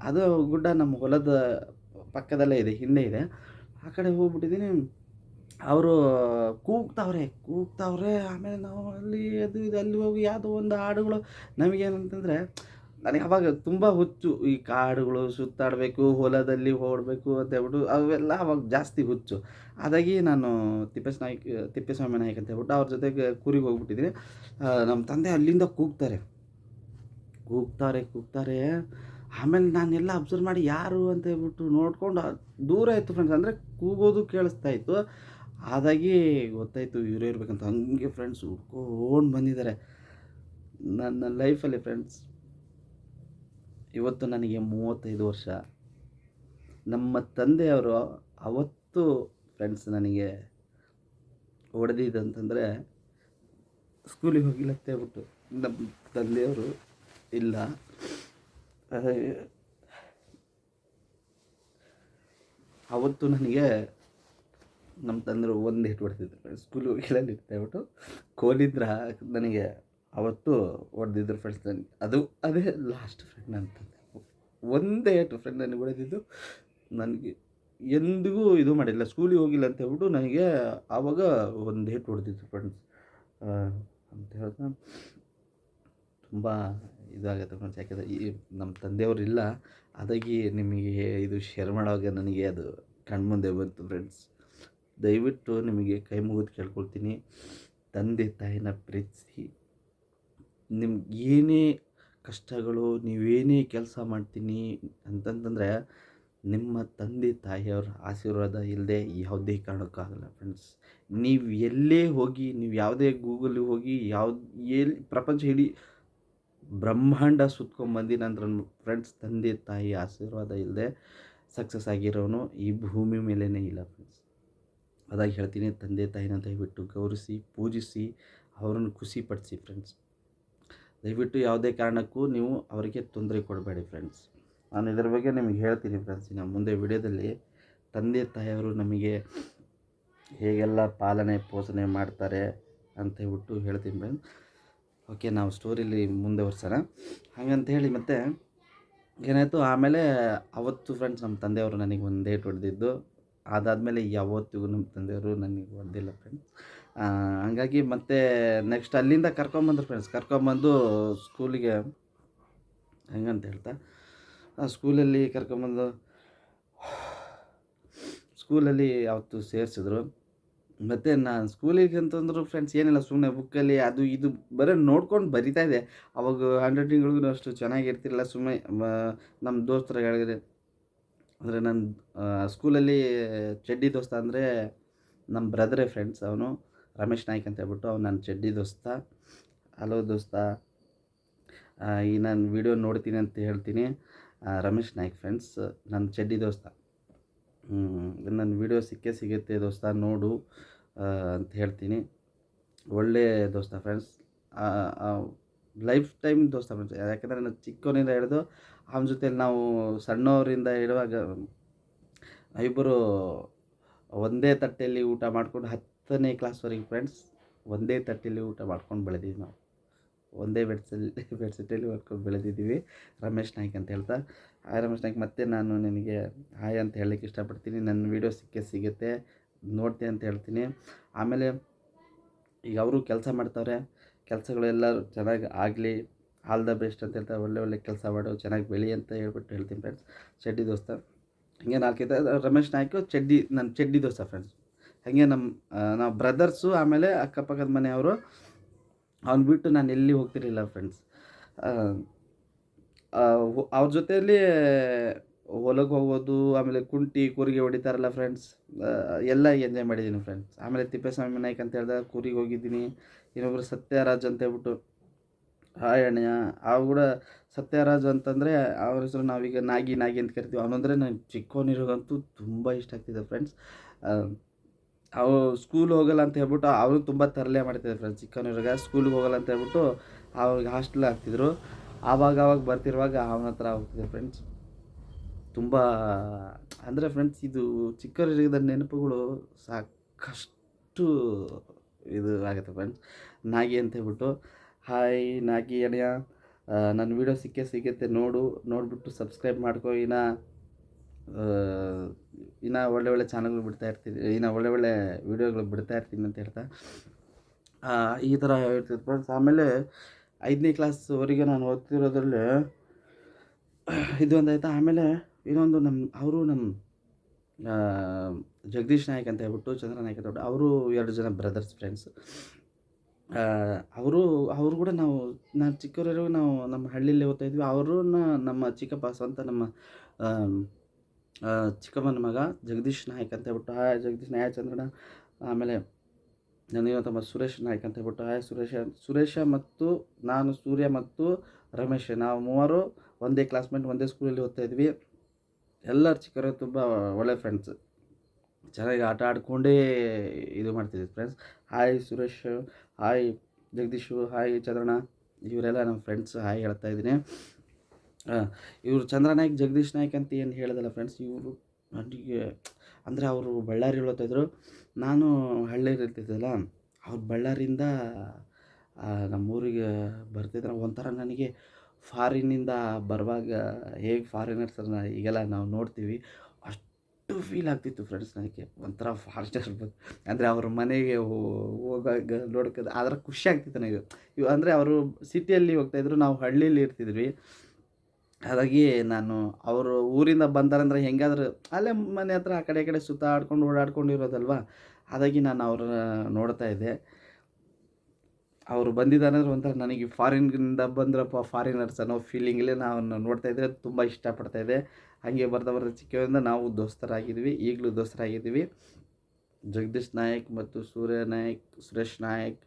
Speaker 1: ಅದು ಗುಡ್ಡ ನಮ್ಮ ಹೊಲದ ಪಕ್ಕದಲ್ಲೇ ಇದೆ, ಹಿಂದೆ ಇದೆ. ಆ ಕಡೆ ಹೋಗ್ಬಿಟ್ಟಿದ್ದೀನಿ. ಅವರು ಕೂಗ್ತಾವ್ರೆ ಕೂಗ್ತಾವ್ರೆ. ಆಮೇಲೆ ನಾವು ಅಲ್ಲಿ ಅದು ಇದು, ಅಲ್ಲಿ ಹೋಗಿ ಯಾವುದೋ ಒಂದು ಹಾಡುಗಳು. ನಮಗೇನಂತಂದರೆ ನನಗೆ ಅವಾಗ ತುಂಬ ಹುಚ್ಚು. ಈ ಕಾಡುಗಳು ಸುತ್ತಾಡಬೇಕು, ಹೊಲದಲ್ಲಿ ಓಡಬೇಕು ಅಂತ ಹೇಳ್ಬಿಟ್ಟು ಅವೆಲ್ಲ ಅವಾಗ ಜಾಸ್ತಿ ಹುಚ್ಚು. ಹಾಗಾಗಿ ನಾನು ತಿಪ್ಪೇಸ್ ನಾಯ್ಕ, ತಿಪ್ಪೇಸ್ವಾಮಿ ನಾಯ್ಕ ಅಂತ ಹೇಳ್ಬಿಟ್ಟು ಅವ್ರ ಜೊತೆಗೆ ಕೂರಿಗೆ ಹೋಗ್ಬಿಟ್ಟಿದ್ದೀನಿ. ನಮ್ಮ ತಂದೆ ಅಲ್ಲಿಂದ ಕೂಗ್ತಾರೆ. ಕೂಗ್ತಾರೆ ಕೂಗ್ತಾರೆ. ಆಮೇಲೆ ನಾನೆಲ್ಲ ಅಬ್ಸರ್ವ್ ಮಾಡಿ ಯಾರು ಅಂತ ಹೇಳ್ಬಿಟ್ಟು ನೋಡಿಕೊಂಡು ದೂರ ಇತ್ತು ಫ್ರೆಂಡ್ಸ್ ಅಂದರೆ ಕೂಗೋದು ಕೇಳಿಸ್ತಾ ಇತ್ತು. ಅದಾಗಿ ಗೊತ್ತಾಯಿತು ಇವರೇ ಇರ್ಬೇಕಂತ. ಹಂಗೆ ಫ್ರೆಂಡ್ಸ್ ಹುಡ್ಕೊಂಡು ಬಂದಿದ್ದಾರೆ. ನನ್ನ ಲೈಫಲ್ಲಿ ಫ್ರೆಂಡ್ಸ್ ಇವತ್ತು ನನಗೆ ಮೂವತ್ತೈದು ವರ್ಷ. ನಮ್ಮ ತಂದೆಯವರು ಅವತ್ತು ಫ್ರೆಂಡ್ಸ್ ನನಗೆ ಹೊಡೆದಿದ್ದಂತಂದರೆ ಸ್ಕೂಲಿಗೆ ಹೋಗಿಲ್ಲ ಅಂತ ಹೇಳ್ಬಿಟ್ಟು ನಮ್ಮ ತಂದೆಯವರು ಇಲ್ಲ. ಅವತ್ತು ನನಗೆ ನಮ್ಮ ತಂದರು ಒಂದು ಹಿಟ್ಟು ಹೊಡ್ತಿದ್ರು ಸ್ಕೂಲಿಗೆ ಹೋಗಿಲ್ಲ ಇರ್ತೇಬಿಟ್ಟು ಕೋಲಿದ್ರ ನನಗೆ ಅವತ್ತು ಹೊಡೆದಿದ್ರು ಫ್ರೆಂಡ್ಸ್ ನನಗೆ ಅದು ಅದೇ ಲಾಸ್ಟ್ ಫ್ರೆಂಡ್ ಅಂತಂದೆ ಒಂದೇ ಏಟು ಫ್ರೆಂಡ್ ನನಗೆ ಹೊಡೆದಿದ್ದು. ನನಗೆ ಎಂದಿಗೂ ಇದು ಮಾಡಿಲ್ಲ ಸ್ಕೂಲಿಗೆ ಹೋಗಿಲ್ಲ ಅಂತ ಹೇಳ್ಬಿಟ್ಟು ನನಗೆ ಆವಾಗ ಒಂದು ಏಟು ಹೊಡೆದಿತ್ತು ಫ್ರೆಂಡ್ಸ್ ಅಂತ ಹೇಳಿದ್ರೆ ತುಂಬ ಇದಾಗತ್ತೆ ಫ್ರೆಂಡ್ಸ್ ಯಾಕೆಂದರೆ ಈ ನಮ್ಮ ತಂದೆಯವರು ಇಲ್ಲ ಅದಾಗಿ ನಿಮಗೆ ಇದು ಶೇರ್ ಮಾಡೋವಾಗ ನನಗೆ ಅದು ಕಣ್ಮುಂದೆ ಬಂತು ಫ್ರೆಂಡ್ಸ್ ದಯವಿಟ್ಟು ನಿಮಗೆ ಕೈ ಮುಗಿದು ಕೇಳ್ಕೊಳ್ತೀನಿ. ತಂದೆ ತಾಯಿನ ಪ್ರೀತಿಸಿ. ನಿಮ್ಗೆ ಏನೇ ಕಷ್ಟಗಳು ನೀವೇನೇ ಕೆಲಸ ಮಾಡ್ತೀನಿ ಅಂತಂತಂದರೆ, ನಿಮ್ಮ ತಂದೆ, ತಾಯಿಯವ್ರ ಆಶೀರ್ವಾದ ಇಲ್ಲದೆ ಯಾವುದೇ ಕಾರಣಕ್ಕಾಗಲ್ಲ ಫ್ರೆಂಡ್ಸ್ ನೀವು ಎಲ್ಲೇ ಹೋಗಿ, ನೀವು ಯಾವುದೇ ಗೂಗಲಿಗೆ ಹೋಗಿ, ಯಾವ್ದು ಎಲ್ಲಿ ಪ್ರಪಂಚ ಇಡೀ ಬ್ರಹ್ಮಾಂಡ ಸುತ್ಕೊಂಬಂದು ನಂತರ ಫ್ರೆಂಡ್ಸ್ ತಂದೆ, ತಾಯಿ ಆಶೀರ್ವಾದ ಇಲ್ಲದೆ ಸಕ್ಸಸ್ ಆಗಿರೋನು ಈ ಭೂಮಿ ಮೇಲೇ ಇಲ್ಲ ಫ್ರೆಂಡ್ಸ್ ಅದಾಗಿ ಹೇಳ್ತೀನಿ, ತಂದೆ, ತಾಯಿನ ದಯವಿಟ್ಟು ಗೌರವಿಸಿ, ಪೂಜಿಸಿ, ಅವರನ್ನು ಖುಷಿಪಡಿಸಿ ಫ್ರೆಂಡ್ಸ್ ದಯವಿಟ್ಟು ಯಾವುದೇ ಕಾರಣಕ್ಕೂ ನೀವು ಅವರಿಗೆ ತೊಂದರೆ ಕೊಡಬೇಡಿ ಫ್ರೆಂಡ್ಸ್ ನಾನು ಇದರ ಬಗ್ಗೆ ನಿಮಗೆ ಹೇಳ್ತೀನಿ ಫ್ರೆಂಡ್ಸ್ ಇನ್ನು ಮುಂದೆ ವಿಡಿಯೋದಲ್ಲಿ ತಂದೆ ತಾಯಿಯವರು ನಮಗೆ ಹೇಗೆಲ್ಲ ಪಾಲನೆ, ಪೋಷಣೆ ಮಾಡ್ತಾರೆ ಅಂತ ಹೇಳ್ಬಿಟ್ಟು ಹೇಳ್ತೀನಿ ಫ್ರೆಂಡ್ಸ್ ಓಕೆ ನಾವು ಸ್ಟೋರಿಲಿ ಮುಂದೆ ಹಾಗಂತ ಹೇಳಿ ಮತ್ತೆ ಏನಾಯಿತು? ಆಮೇಲೆ ಅವತ್ತು ಫ್ರೆಂಡ್ಸ್ ನಮ್ಮ ತಂದೆಯವರು ನನಗೆ ಒಂದು ಡೇಟ್ ಹೊಡೆದಿದ್ದು ಅದಾದಮೇಲೆ ಯಾವತ್ತಿಗೂ ನಮ್ಮ ತಂದೆಯವರು ನನಗೆ ಹೊಡೆದಿಲ್ಲ ಫ್ರೆಂಡ್ಸ್ ಹಂಗಾಗಿ ಮತ್ತೆ ನೆಕ್ಸ್ಟ್ ಅಲ್ಲಿಂದ ಕರ್ಕೊಂಬಂದ್ರು ಫ್ರೆಂಡ್ಸ್ ಕರ್ಕೊಂಬಂದು ಸ್ಕೂಲಿಗೆ ಹೆಂಗಂತ ಹೇಳ್ತಾ? ಆ ಸ್ಕೂಲಲ್ಲಿ ಕರ್ಕೊಂಬಂದು ಸ್ಕೂಲಲ್ಲಿ ಅವತ್ತು ಸೇರಿಸಿದ್ರು. ಮತ್ತು ನಾನು ಸ್ಕೂಲಿಗೆ ಅಂತಂದ್ರು ಫ್ರೆಂಡ್ಸ್ ಏನಿಲ್ಲ ಸುಮ್ಮನೆ ಬುಕ್ಕಲ್ಲಿ ಅದು ಇದು ಬರೀ ನೋಡ್ಕೊಂಡು ಬರಿತಾ ಇದೆ ಅವಾಗ ಹ್ಯಾಂಡ್ ರೈಟಿಂಗ್ಗಳಿಗೂ ಅಷ್ಟು ಚೆನ್ನಾಗಿರ್ತಿರಲಿಲ್ಲ ಸುಮ್ಮನೆ ನಮ್ಮ ದೋಸ್ತರ ಹೇಳಿದ್ರೆ. ಅಂದರೆ ನನ್ನ ಸ್ಕೂಲಲ್ಲಿ ಚಡ್ಡಿ ದೋಸ್ತ ಅಂದರೆ ನಮ್ಮ ಬ್ರದರೇ ಫ್ರೆಂಡ್ಸ್ ಅವನು. ರಮೇಶ್ ನಾಯ್ಕ್ ಅಂತ ಹೇಳ್ಬಿಟ್ಟು ಅವ್ನು ನನ್ನ ಚಡ್ಡಿ ದೋಸ್ತ. ಹಲೋ ದೋಸ್ತ. ಈ ನಾನು ವಿಡಿಯೋ ನೋಡ್ತೀನಿ ಅಂತ ಹೇಳ್ತೀನಿ. ರಮೇಶ್ ನಾಯ್ಕ್ ಫ್ರೆಂಡ್ಸ್ ನನ್ನ ಚಡ್ಡಿ ದೋಸ್ತ. ನನ್ನ ವಿಡಿಯೋ ಸಿಕ್ಕೇ ಸಿಗುತ್ತೆ ದೋಸ್ತ, ನೋಡು ಅಂತ ಹೇಳ್ತೀನಿ. ಒಳ್ಳೆಯ ದೋಸ್ತ ಫ್ರೆಂಡ್ಸ್ ಲೈಫ್ ಟೈಮ್ ದೋಸ್ತ ಫ್ರೆಂಡ್ಸ್ ಯಾಕಂದರೆ ನಾನು ಚಿಕ್ಕವನಿಂದ ಹಿಡಿದು ಅವನ ಜೊತೆಲಿ ನಾವು ಸಣ್ಣವರಿಂದ ಇರುವಾಗ ಇಬ್ಬರು ಒಂದೇ ತಟ್ಟೆಯಲ್ಲಿ ಊಟ ಮಾಡ್ಕೊಂಡು ಹತ್ತನೇ ಕ್ಲಾಸ್ವರೆಗೆ ಫ್ರೆಂಡ್ಸ್ ಒಂದೇ ತಟ್ಟೆಯಲ್ಲಿ ಊಟ ಮಾಡ್ಕೊಂಡು ಬೆಳೆದಿದ್ವಿ ನಾವು. ಒಂದೇ ಬೆಡ್ಸಲ್ಲಿ ಬೆಡ್ಶೀಟಲ್ಲಿ ಹೊಡ್ಕೊಂಡು ಬೆಳೆದಿದ್ದೀವಿ. ರಮೇಶ್ ನಾಯ್ಕ್ ಅಂತ ಹೇಳ್ತಾ. ಹಾಯ್ ರಮೇಶ್ ನಾಯ್ಕ್, ಮತ್ತೆ ನಾನು ನಿನಗೆ ಹಾಯ್ ಅಂತ ಹೇಳಲಿಕ್ಕೆ ಇಷ್ಟಪಡ್ತೀನಿ. ನನ್ನ ವೀಡಿಯೋ ಸಿಕ್ಕೇ ಸಿಗುತ್ತೆ. ನೋಡ್ತೆ ಅಂತ ಹೇಳ್ತೀನಿ. ಆಮೇಲೆ ಈಗ ಅವರು ಕೆಲಸ ಮಾಡ್ತಾವ್ರೆ. ಕೆಲಸಗಳೆಲ್ಲ ಚೆನ್ನಾಗಿ ಆಗಲಿ. ಆಲ್ ದ ಬೆಸ್ಟ್ ಅಂತ ಹೇಳ್ತಾರೆ ಒಳ್ಳೆ ಒಳ್ಳೆ ಕೆಲಸ ಮಾಡು. ಚೆನ್ನಾಗಿ ಬೆಳಿ ಅಂತ ಹೇಳ್ಬಿಟ್ಟು ಹೇಳ್ತೀನಿ ಫ್ರೆಂಡ್ಸ್ ಚಡ್ಡಿ ದೋಸ್ತ. ಹಿಂಗೆ ನಾಲ್ಕೈದು, ರಮೇಶ್ ನಾಯ್ಕು, ಚಡ್ಡಿ ನನ್ನ ಚಡ್ಡಿ ದೋಸ್ತ ಫ್ರೆಂಡ್ಸ್ ಹಾಗೆ ನಮ್ಮ ನಾವು ಬ್ರದರ್ಸು, ಆಮೇಲೆ ಅಕ್ಕಪಕ್ಕದ ಮನೆಯವರು, ಅವ್ನು ಬಿಟ್ಟು ನಾನು ಎಲ್ಲಿ ಹೋಗ್ತಿರಲಿಲ್ಲ ಫ್ರೆಂಡ್ಸ್ ಅವ್ರ ಜೊತೆಯಲ್ಲಿ ಹೊಲಕ್ಕೆ ಹೋಗೋದು, ಆಮೇಲೆ ಕುಂಟಿ, ಕೂರಿಗೆ ಹೊಡಿತಾರಲ್ಲ ಫ್ರೆಂಡ್ಸ್ ಎಲ್ಲ ಎಂಜಾಯ್ ಮಾಡಿದ್ದೀನಿ ಫ್ರೆಂಡ್ಸ್ ಆಮೇಲೆ ತಿಪ್ಪೇಸ್ವಾಮಿ ನಾಯ್ಕ ಅಂತ ಹೇಳಿದಾಗ ಕೂರಿಗೆ ಹೋಗಿದ್ದೀನಿ. ಇನ್ನೊಬ್ರು ಸತ್ಯರಾಜ್ ಅಂತ ಹೇಳ್ಬಿಟ್ಟು, ಹಾಯ್ ಅಣ್ಣಯ್ಯ. ಅವು ಕೂಡ ಸತ್ಯರಾಜ್ ಅಂತಂದರೆ ಅವ್ರ ಹೆಸರು ನಾವೀಗ ನಾಗಿ ನಾಗಿ ಅಂತ ಕರಿತೀವಿ. ಅವನಂದರೆ ನಾನು ಚಿಕ್ಕವನಿರೋಗಂತೂ ತುಂಬ ಇಷ್ಟ ಆಗ್ತಿದೆ ಫ್ರೆಂಡ್ಸ್ ಅವು ಸ್ಕೂಲ್ ಹೋಗಲ್ಲ ಅಂತ ಹೇಳ್ಬಿಟ್ಟು ಅವನು ತುಂಬ ತರಲೆ ಮಾಡ್ತಿದ್ದೆ ಫ್ರೆಂಡ್ಸ್ ಚಿಕ್ಕವನಿರುವಾಗ ಸ್ಕೂಲಿಗೆ ಹೋಗಲ್ಲ ಅಂತ ಹೇಳ್ಬಿಟ್ಟು ಅವ್ರಿಗೆ ಹಾಸ್ಟೆಲ್ ಹಾಕ್ತಿದ್ರು. ಆವಾಗ ಆವಾಗ ಬರ್ತಿರುವಾಗ ಅವನ ಹತ್ರ ಹೋಗ್ತಿದ್ದೆ ಫ್ರೆಂಡ್ಸ್ ತುಂಬ, ಅಂದರೆ ಫ್ರೆಂಡ್ಸ್ ಇದು ಚಿಕ್ಕವರಿರದ ನೆನಪುಗಳು ಸಾಕಷ್ಟು ಇದು ಆಗುತ್ತೆ ಫ್ರೆಂಡ್ಸ್ ನಾಗಿ ಅಂತ ಹೇಳ್ಬಿಟ್ಟು ಹಾಯ್ ನಾಗಿ ಅಣ್ಣ ನನ್ನ ವೀಡಿಯೋ ಸಿಕ್ಕೇ ಸಿಗುತ್ತೆ, ನೋಡು, ನೋಡಿಬಿಟ್ಟು ಸಬ್ಸ್ಕ್ರೈಬ್ ಮಾಡ್ಕೋ, ಇನ್ನು ಇನ್ನು ಒಳ್ಳೆ ಒಳ್ಳೆ ಚಾನಲ್ಗಳು ಬಿಡ್ತಾ ಇರ್ತೀನಿ ಇನ್ನು ಒಳ್ಳೆ ಒಳ್ಳೆ ವೀಡಿಯೋಗಳು ಬಿಡ್ತಾ ಇರ್ತೀನಿ ಅಂತ ಹೇಳ್ತಾ. ಈ ಥರ ಹೇಳ್ತಿದ್ರು ಫ್ರೆಂಡ್ಸ್ ಆಮೇಲೆ ಐದನೇ ಕ್ಲಾಸ್ವರೆಗೆ ನಾನು ಓದ್ತಿರೋದ್ರಲ್ಲಿ ಇದೊಂದು ಆಯಿತಾ, ಆಮೇಲೆ ಇನ್ನೊಂದು ನಮ್ಮ ಅವರು ನಮ್ಮ ಜಗದೀಶ್ ನಾಯಕ್ ಅಂತ ಹೇಳ್ಬಿಟ್ಟು ಚಂದ್ರ ನಾಯಕ್ ಅಂತ ಅವರು ಎರಡು ಜನ ಬ್ರದರ್ಸ್ ಫ್ರೆಂಡ್ಸ್ ಅವರು ಅವರು ಕೂಡ ನಾವು, ನಾನು ಚಿಕ್ಕವರಿಗೂ ನಾವು ನಮ್ಮ ಹಳ್ಳಿಯಲ್ಲಿ ಓದ್ತಾ ಇದ್ವಿ, ಅವ್ರನ್ನ ನಮ್ಮ ಚಿಕ್ಕಪ್ಪ, ಸ್ವಂತ ನಮ್ಮ ಚಿಕ್ಕಮ್ಮನ ಮಗ ಜಗದೀಶ್ ನಾಯಕ್ ಅಂತ ಹೇಳ್ಬಿಟ್ಟು ಹಾಯ್ ಜಗದೀಶ್ ನಾಯಕ್ ಚಂದ್ರನ, ಆಮೇಲೆ ನನಗೆ ತಮ್ಮ ಸುರೇಶ್ ನಾಯಕ್ ಅಂತ ಹೇಳ್ಬಿಟ್ಟು ಹಾಯ್ ಸುರೇಶ ಸುರೇಶ ಮತ್ತು ನಾನು, ಸೂರ್ಯ ಮತ್ತು ರಮೇಶ್, ನಾವು ಮೂವರು ಒಂದೇ ಕ್ಲಾಸ್ಮೇಟ್ ಒಂದೇ ಸ್ಕೂಲಲ್ಲಿ ಓದ್ತಾ ಇದ್ವಿ. ಎಲ್ಲರ ಚಿಕ್ಕರು ತುಂಬ ಒಳ್ಳೆ ಫ್ರೆಂಡ್ಸ್ ಚೆನ್ನಾಗಿ ಆಟ ಆಡಿಕೊಂಡೇ ಇದು ಮಾಡ್ತಿದ್ವಿ friends hi Suresh hi Jagadish hi Chandranna ಇವರೆಲ್ಲ ನಮ್ಮ ಫ್ರೆಂಡ್ಸ್ ಹಾಯ್ ಹೇಳ್ತಾ ಇದ್ದೀನಿ. ಇವರು ಚಂದ್ರ ನಾಯ್ಕ್ ಜಗದೀಶ್ ನಾಯ್ಕ್ ಅಂತ ಏನು ಹೇಳಿದಲ್ಲ ಫ್ರೆಂಡ್ಸ್ ಇವರು ನನಗೆ ಅಂದರೆ ಅವರು ಬಳ್ಳಾರಿ ಇದ್ರು. ನಾನು ಇರ್ತಿದ್ದೆಲ್ಲ. ಅವ್ರು ಬಳ್ಳಾರಿಯಿಂದ ನಮ್ಮೂರಿಗೆ ಬರ್ತಿದ್ರು. ಒಂಥರ ನನಗೆ ಫಾರಿನ್ನಿಂದ ಬರುವಾಗ ಹೇಗೆ ಫಾರಿನರ್ಸನ್ನು ಈಗೆಲ್ಲ ನಾವು ನೋಡ್ತೀವಿ. ಅಷ್ಟು ಫೀಲ್ ಆಗ್ತಿತ್ತು ಫ್ರೆಂಡ್ಸ್ ನನಗೆ. ಒಂಥರ ಫಾರಿನರ್ ಅಂದರೆ ಅವ್ರ ಮನೆಗೆ ಹೋಗಾಗ ನೋಡ್ಕೋದು, ಆದ್ರೆ ಖುಷಿ ಆಗ್ತಿತ್ತು ನನಗೆ. ಇವು ಅಂದರೆ ಅವರು ಸಿಟಿಯಲ್ಲಿ ಹೋಗ್ತಾಯಿದ್ರು ನಾವು ಹಳ್ಳಿಯಲ್ಲಿ ಇರ್ತಿದ್ವಿ. ಹಾಗಾಗಿ ನಾನು ಅವರು ಊರಿಂದ ಬಂದಾರಂದ್ರೆ ಹೆಂಗಾದ್ರೂ ಅಲ್ಲೇ ಮನೆ ಹತ್ರ ಆ ಕಡೆ ಈ ಕಡೆ ಸುತ್ತಾಡ್ಕೊಂಡು ಓಡಾಡ್ಕೊಂಡು ಇರೋದಲ್ವ ಹಾಗಾಗಿ ನಾನು ಅವ್ರನ್ನ ನೋಡ್ತಾ ಇದ್ದೆ. ಅವರು ಬಂದಿದ್ದಾರೆ ಅಂದ್ರೆ ಒಂಥರ ನನಗೆ ಫಾರಿನ್ನಿಂದ ಬಂದ್ರಪ್ಪ ಫಾರಿನರ್ಸ್ ಅನ್ನೋ ಫೀಲಿಂಗಲ್ಲೇ ನಾವು ನೋಡ್ತಾ ಇದ್ದರೆ ತುಂಬ ಇಷ್ಟಪಡ್ತಾ ಇದ್ದೆ. ಹಾಗೆ ಬರ್ತಾ ಬರ್ತಾ ಚಿಕ್ಕವರಿಂದ ನಾವು ದೋಸ್ತರಾಗಿದ್ವಿ. ಈಗಲೂ ದೋಸ್ತರಾಗಿದ್ದೀವಿ. ಜಗದೀಶ್ ನಾಯಕ್ ಮತ್ತು ಸೂರ್ಯ ನಾಯಕ್, ಸುರೇಶ್ ನಾಯಕ್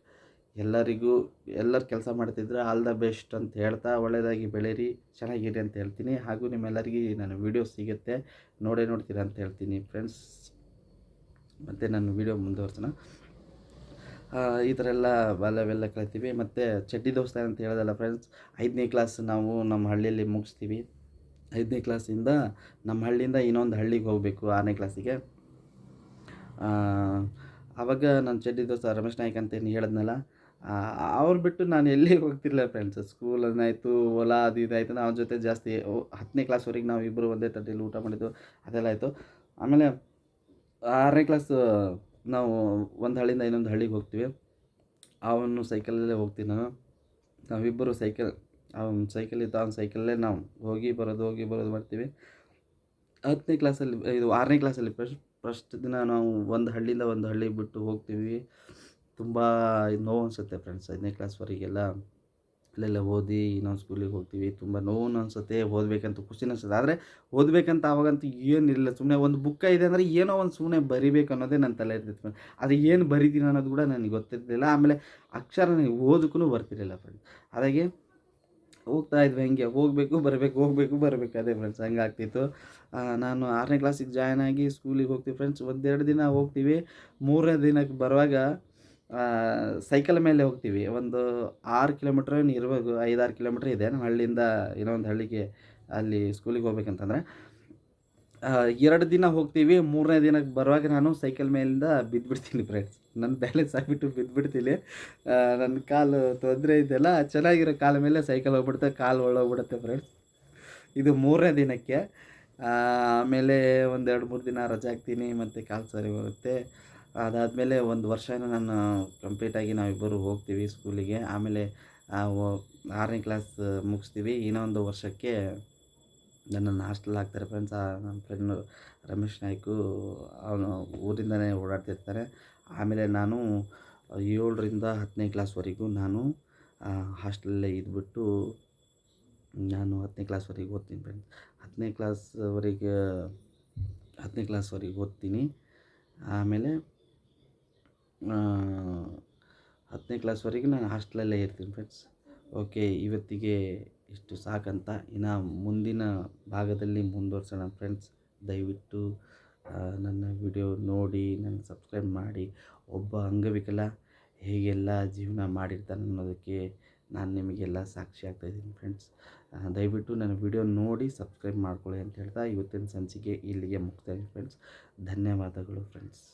Speaker 1: ಎಲ್ಲರಿಗೂ ಎಲ್ಲರು ಕೆಲಸ ಮಾಡ್ತಿದ್ರೆ ಆಲ್ ದ ಬೆಸ್ಟ್ ಅಂತ ಹೇಳ್ತಾ ಒಳ್ಳೆಯದಾಗಿ ಬೆಳೀರಿ, ಚೆನ್ನಾಗಿರಿ ಅಂತ ಹೇಳ್ತೀನಿ. ಹಾಗೂ ನಿಮ್ಮೆಲ್ಲರಿಗೂ ನನ್ನ ವೀಡಿಯೋ ಸಿಗುತ್ತೆ. ನೋಡೇ ನೋಡ್ತೀರಾ ಅಂತ ಹೇಳ್ತೀನಿ ಫ್ರೆಂಡ್ಸ್ ಮತ್ತು ನನ್ನ ವೀಡಿಯೋ ಮುಂದುವರ್ಸೋಣ. ಈ ಥರ ಎಲ್ಲ ಬಾಲ್ಯವೆಲ್ಲ ಕಳಿತೀವಿ. ಮತ್ತು ಚಡ್ಡಿ ದೋಸ್ತ ಅಂತ ಹೇಳೋದಲ್ಲ ಫ್ರೆಂಡ್ಸ್ ಐದನೇ ಕ್ಲಾಸ್ ನಾವು ನಮ್ಮ ಹಳ್ಳಿಯಲ್ಲಿ ಮುಗಿಸ್ತೀವಿ. ಐದನೇ ಕ್ಲಾಸಿಂದ ನಮ್ಮ ಹಳ್ಳಿಯಿಂದ ಇನ್ನೊಂದು ಹಳ್ಳಿಗೆ ಹೋಗಬೇಕು ಆರನೇ ಕ್ಲಾಸಿಗೆ ಆವಾಗ ನನ್ನ ಚಡ್ಡಿ ದೋಸ್ತ ರಮೇಶ್ ನಾಯ್ಕ ಅಂತ ಏನು ಹೇಳಿದ್ನಲ್ಲ ಅವ್ರು ಬಿಟ್ಟು ನಾನು ಎಲ್ಲಿ ಹೋಗ್ತಿರ್ಲಿಲ್ಲ ಫ್ರೆಂಡ್ಸ್ ಸ್ಕೂಲನ್ನಾಯಿತು ಹೊಲ ಅದು ಇದಾಯಿತು. ನಾವು ಜೊತೆ ಜಾಸ್ತಿ ಹತ್ತನೇ ಕ್ಲಾಸ್ವರೆಗೆ ನಾವು ಇಬ್ಬರು ಒಂದೇ ತಟ್ಟೆಯಲ್ಲಿ ಊಟ ಮಾಡಿದ್ದು, ಅದೆಲ್ಲ ಆಯಿತು. ಆಮೇಲೆ ಆರನೇ ಕ್ಲಾಸ್ ನಾವು ಒಂದು ಹಳ್ಳಿಯಿಂದ ಇನ್ನೊಂದು ಹಳ್ಳಿಗೆ ಹೋಗ್ತೀವಿ. ಅವನು ಸೈಕಲಲ್ಲೇ ಹೋಗ್ತೀನಿ ನಾನು. ನಾವಿಬ್ಬರು ಸೈಕಲ್ ಅವ್ನು ಸೈಕಲ್ ಇತ್ತು, ಅವ್ನ ಸೈಕಲ್ಲೇ ನಾವು ಹೋಗಿ ಬರೋದು ಹೋಗಿ ಬರೋದು ಮಾಡ್ತೀವಿ. ಹತ್ತನೇ ಕ್ಲಾಸಲ್ಲಿ ಇದು ಆರನೇ ಕ್ಲಾಸಲ್ಲಿ ಫಸ್ಟ್ ಫಸ್ಟ್ ದಿನ ನಾವು ಒಂದು ಹಳ್ಳಿಯಿಂದ ಒಂದು ಹಳ್ಳಿಗೆ ಬಿಟ್ಟು ಹೋಗ್ತೀವಿ. ತುಂಬ ನೋವು ಅನಿಸುತ್ತೆ ಫ್ರೆಂಡ್ಸ್ ಐದನೇ ಕ್ಲಾಸ್ವರೆಗೆಲ್ಲ ಅಲ್ಲೆಲ್ಲ ಓದಿ ಇನ್ನೊಂದು ಸ್ಕೂಲಿಗೆ ಹೋಗ್ತೀವಿ. ತುಂಬ ನೋವು ಅನಿಸುತ್ತೆ. ಓದಬೇಕಂತ ಖುಷಿ ಅನಿಸುತ್ತೆ. ಆದರೆ ಓದಬೇಕಂತ ಆವಾಗಂತೂ ಏನಿಲ್ಲ. ಸುಮ್ಮನೆ ಒಂದು ಬುಕ್ಕ ಇದೆ ಅಂದರೆ ಏನೋ ಒಂದು ಸುಮ್ಮನೆ ಬರಿಬೇಕು ಅನ್ನೋದೇ ನನ್ನ ತಲೆ ಇರ್ತಿತ್ತು ಅದು ಏನು ಬರಿತೀನಿ ಅನ್ನೋದು ಕೂಡ ನನಗೆ ಗೊತ್ತಿರಲಿಲ್ಲ. ಆಮೇಲೆ ಅಕ್ಷರ ನನಗೆ ಓದಕ್ಕೂ ಬರ್ತಿರಲಿಲ್ಲ ಫ್ರೆಂಡ್ಸ್ ಹಾಗಾಗಿ ಹೋಗ್ತಾ ಇದ್ವಿ ಹಂಗೆ. ಹೋಗಬೇಕು, ಬರಬೇಕು ಹೋಗಬೇಕು, ಬರಬೇಕು ಅದೇ ಫ್ರೆಂಡ್ಸ್ ಹಂಗೆ ಆಗ್ತಿತ್ತು. ನಾನು ಆರನೇ ಕ್ಲಾಸಿಗೆ ಜಾಯ್ನ್ ಆಗಿ ಸ್ಕೂಲಿಗೆ ಹೋಗ್ತೀವಿ ಫ್ರೆಂಡ್ಸ್ ಒಂದೆರಡು ದಿನ ಹೋಗ್ತೀವಿ. ಮೂರನೇ ದಿನಕ್ಕೆ ಬರುವಾಗ ಸೈಕಲ್ ಮೇಲೆ ಹೋಗ್ತೀವಿ. ಒಂದು ಆರು ಕಿಲೋಮೀಟ್ರ್ ಏನು ಇರಬೇಕು ಐದಾರು ಕಿಲೋಮೀಟ್ರ್ ಇದೆ. ನಮ್ಮ ಹಳ್ಳಿಯಿಂದ ಇನ್ನೊಂದು ಹಳ್ಳಿಗೆ ಅಲ್ಲಿ ಸ್ಕೂಲಿಗೆ ಹೋಗ್ಬೇಕಂತಂದರೆ ಎರಡು ದಿನ ಹೋಗ್ತೀವಿ. ಮೂರನೇ ದಿನಕ್ಕೆ ಬರುವಾಗ ನಾನು ಸೈಕಲ್ ಮೇಲಿಂದ ಬಿದ್ದುಬಿಡ್ತೀನಿ ಫ್ರೆಂಡ್ಸ್ ನನ್ನ ಬ್ಯಾಲೆನ್ಸ್ ಆಗಿಬಿಟ್ಟು ಬಿದ್ದುಬಿಡ್ತೀನಿ ನನ್ನ ಕಾಲು ತೊಂದರೆ ಇದೆಯಲ್ಲ, ಚೆನ್ನಾಗಿರೋ ಕಾಲ ಮೇಲೆ ಸೈಕಲ್ ಹೋಗ್ಬಿಡುತ್ತೆ. ಕಾಲು ಒಳ್ಳೋಗ್ಬಿಡುತ್ತೆ ಫ್ರೆಂಡ್ಸ್ ಇದು ಮೂರನೇ ದಿನಕ್ಕೆ. ಆಮೇಲೆ ಒಂದೆರಡು ಮೂರು ದಿನ ರಜೆ ಹಾಕ್ತೀನಿ. ಮತ್ತು ಕಾಲು ಸರಿ ಬರುತ್ತೆ ಅದಾದಮೇಲೆ ಒಂದು ವರ್ಷನೂ ನಾನು ಕಂಪ್ಲೀಟಾಗಿ ನಾವಿಬ್ಬರು ಹೋಗ್ತೀವಿ ಸ್ಕೂಲಿಗೆ ಆಮೇಲೆ ಆರನೇ ಕ್ಲಾಸ್ ಮುಗಿಸ್ತೀವಿ. ಇನ್ನೊಂದು ವರ್ಷಕ್ಕೆ ನನ್ನನ್ನು ಹಾಸ್ಟೆಲ್ ಹಾಕ್ತಾರೆ ಫ್ರೆಂಡ್ಸ್ ಆ ನನ್ನ ಫ್ರೆಂಡ್ ರಮೇಶ್ ನಾಯ್ಕು, ಅವನು ಊರಿಂದನೇ ಓಡಾಡ್ತಿರ್ತಾರೆ. ಆಮೇಲೆ ನಾನು ಏಳರಿಂದ ಹತ್ತನೇ ಕ್ಲಾಸ್ವರೆಗೂ ನಾನು ಹಾಸ್ಟೆಲಲ್ಲೇ ಇದ್ಬಿಟ್ಟು ನಾನು ಹತ್ತನೇ ಕ್ಲಾಸ್ವರೆಗೆ ಓದ್ತೀನಿ ಫ್ರೆಂಡ್ಸ್ ಹತ್ತನೇ ಕ್ಲಾಸ್ವರೆಗೆ ಹತ್ತನೇ ಕ್ಲಾಸ್ವರೆಗೆ ಓದ್ತೀನಿ. ಆಮೇಲೆ ಹತ್ತನೇ ಕ್ಲಾಸ್ವರೆಗೆ ನಾನು ಹಾಸ್ಟ್ಲಲ್ಲೇ ಇರ್ತೀನಿ ಫ್ರೆಂಡ್ಸ್ ಓಕೆ ಇವತ್ತಿಗೆ ಇಷ್ಟು ಸಾಕಂತ. ಇನ್ನು ಮುಂದಿನ ಭಾಗದಲ್ಲಿ ಮುಂದುವರ್ಸೋಣ ಫ್ರೆಂಡ್ಸ್ ದಯವಿಟ್ಟು ನನ್ನ ವಿಡಿಯೋ ನೋಡಿ, ನನ್ನ ಸಬ್ಸ್ಕ್ರೈಬ್ ಮಾಡಿ. ಒಬ್ಬ ಅಂಗವಿಕಲ ಹೇಗೆಲ್ಲ ಜೀವನ ಮಾಡಿರ್ತಾನೆ ಅನ್ನೋದಕ್ಕೆ ನಾನು ನಿಮಗೆಲ್ಲ ಸಾಕ್ಷಿ ಆಗ್ತಾಯಿದ್ದೀನಿ ಫ್ರೆಂಡ್ಸ್ ದಯವಿಟ್ಟು ನನ್ನ ವಿಡಿಯೋ ನೋಡಿ ಸಬ್ಸ್ಕ್ರೈಬ್ ಮಾಡ್ಕೊಳ್ಳಿ ಅಂತ ಹೇಳ್ತಾ ಇವತ್ತಿನ ಸಂಚಿಕೆ ಇಲ್ಲಿಗೆ ಮುಗ್ತಾಯಿದ್ದೀನಿ ಫ್ರೆಂಡ್ಸ್ ಧನ್ಯವಾದಗಳು ಫ್ರೆಂಡ್ಸ್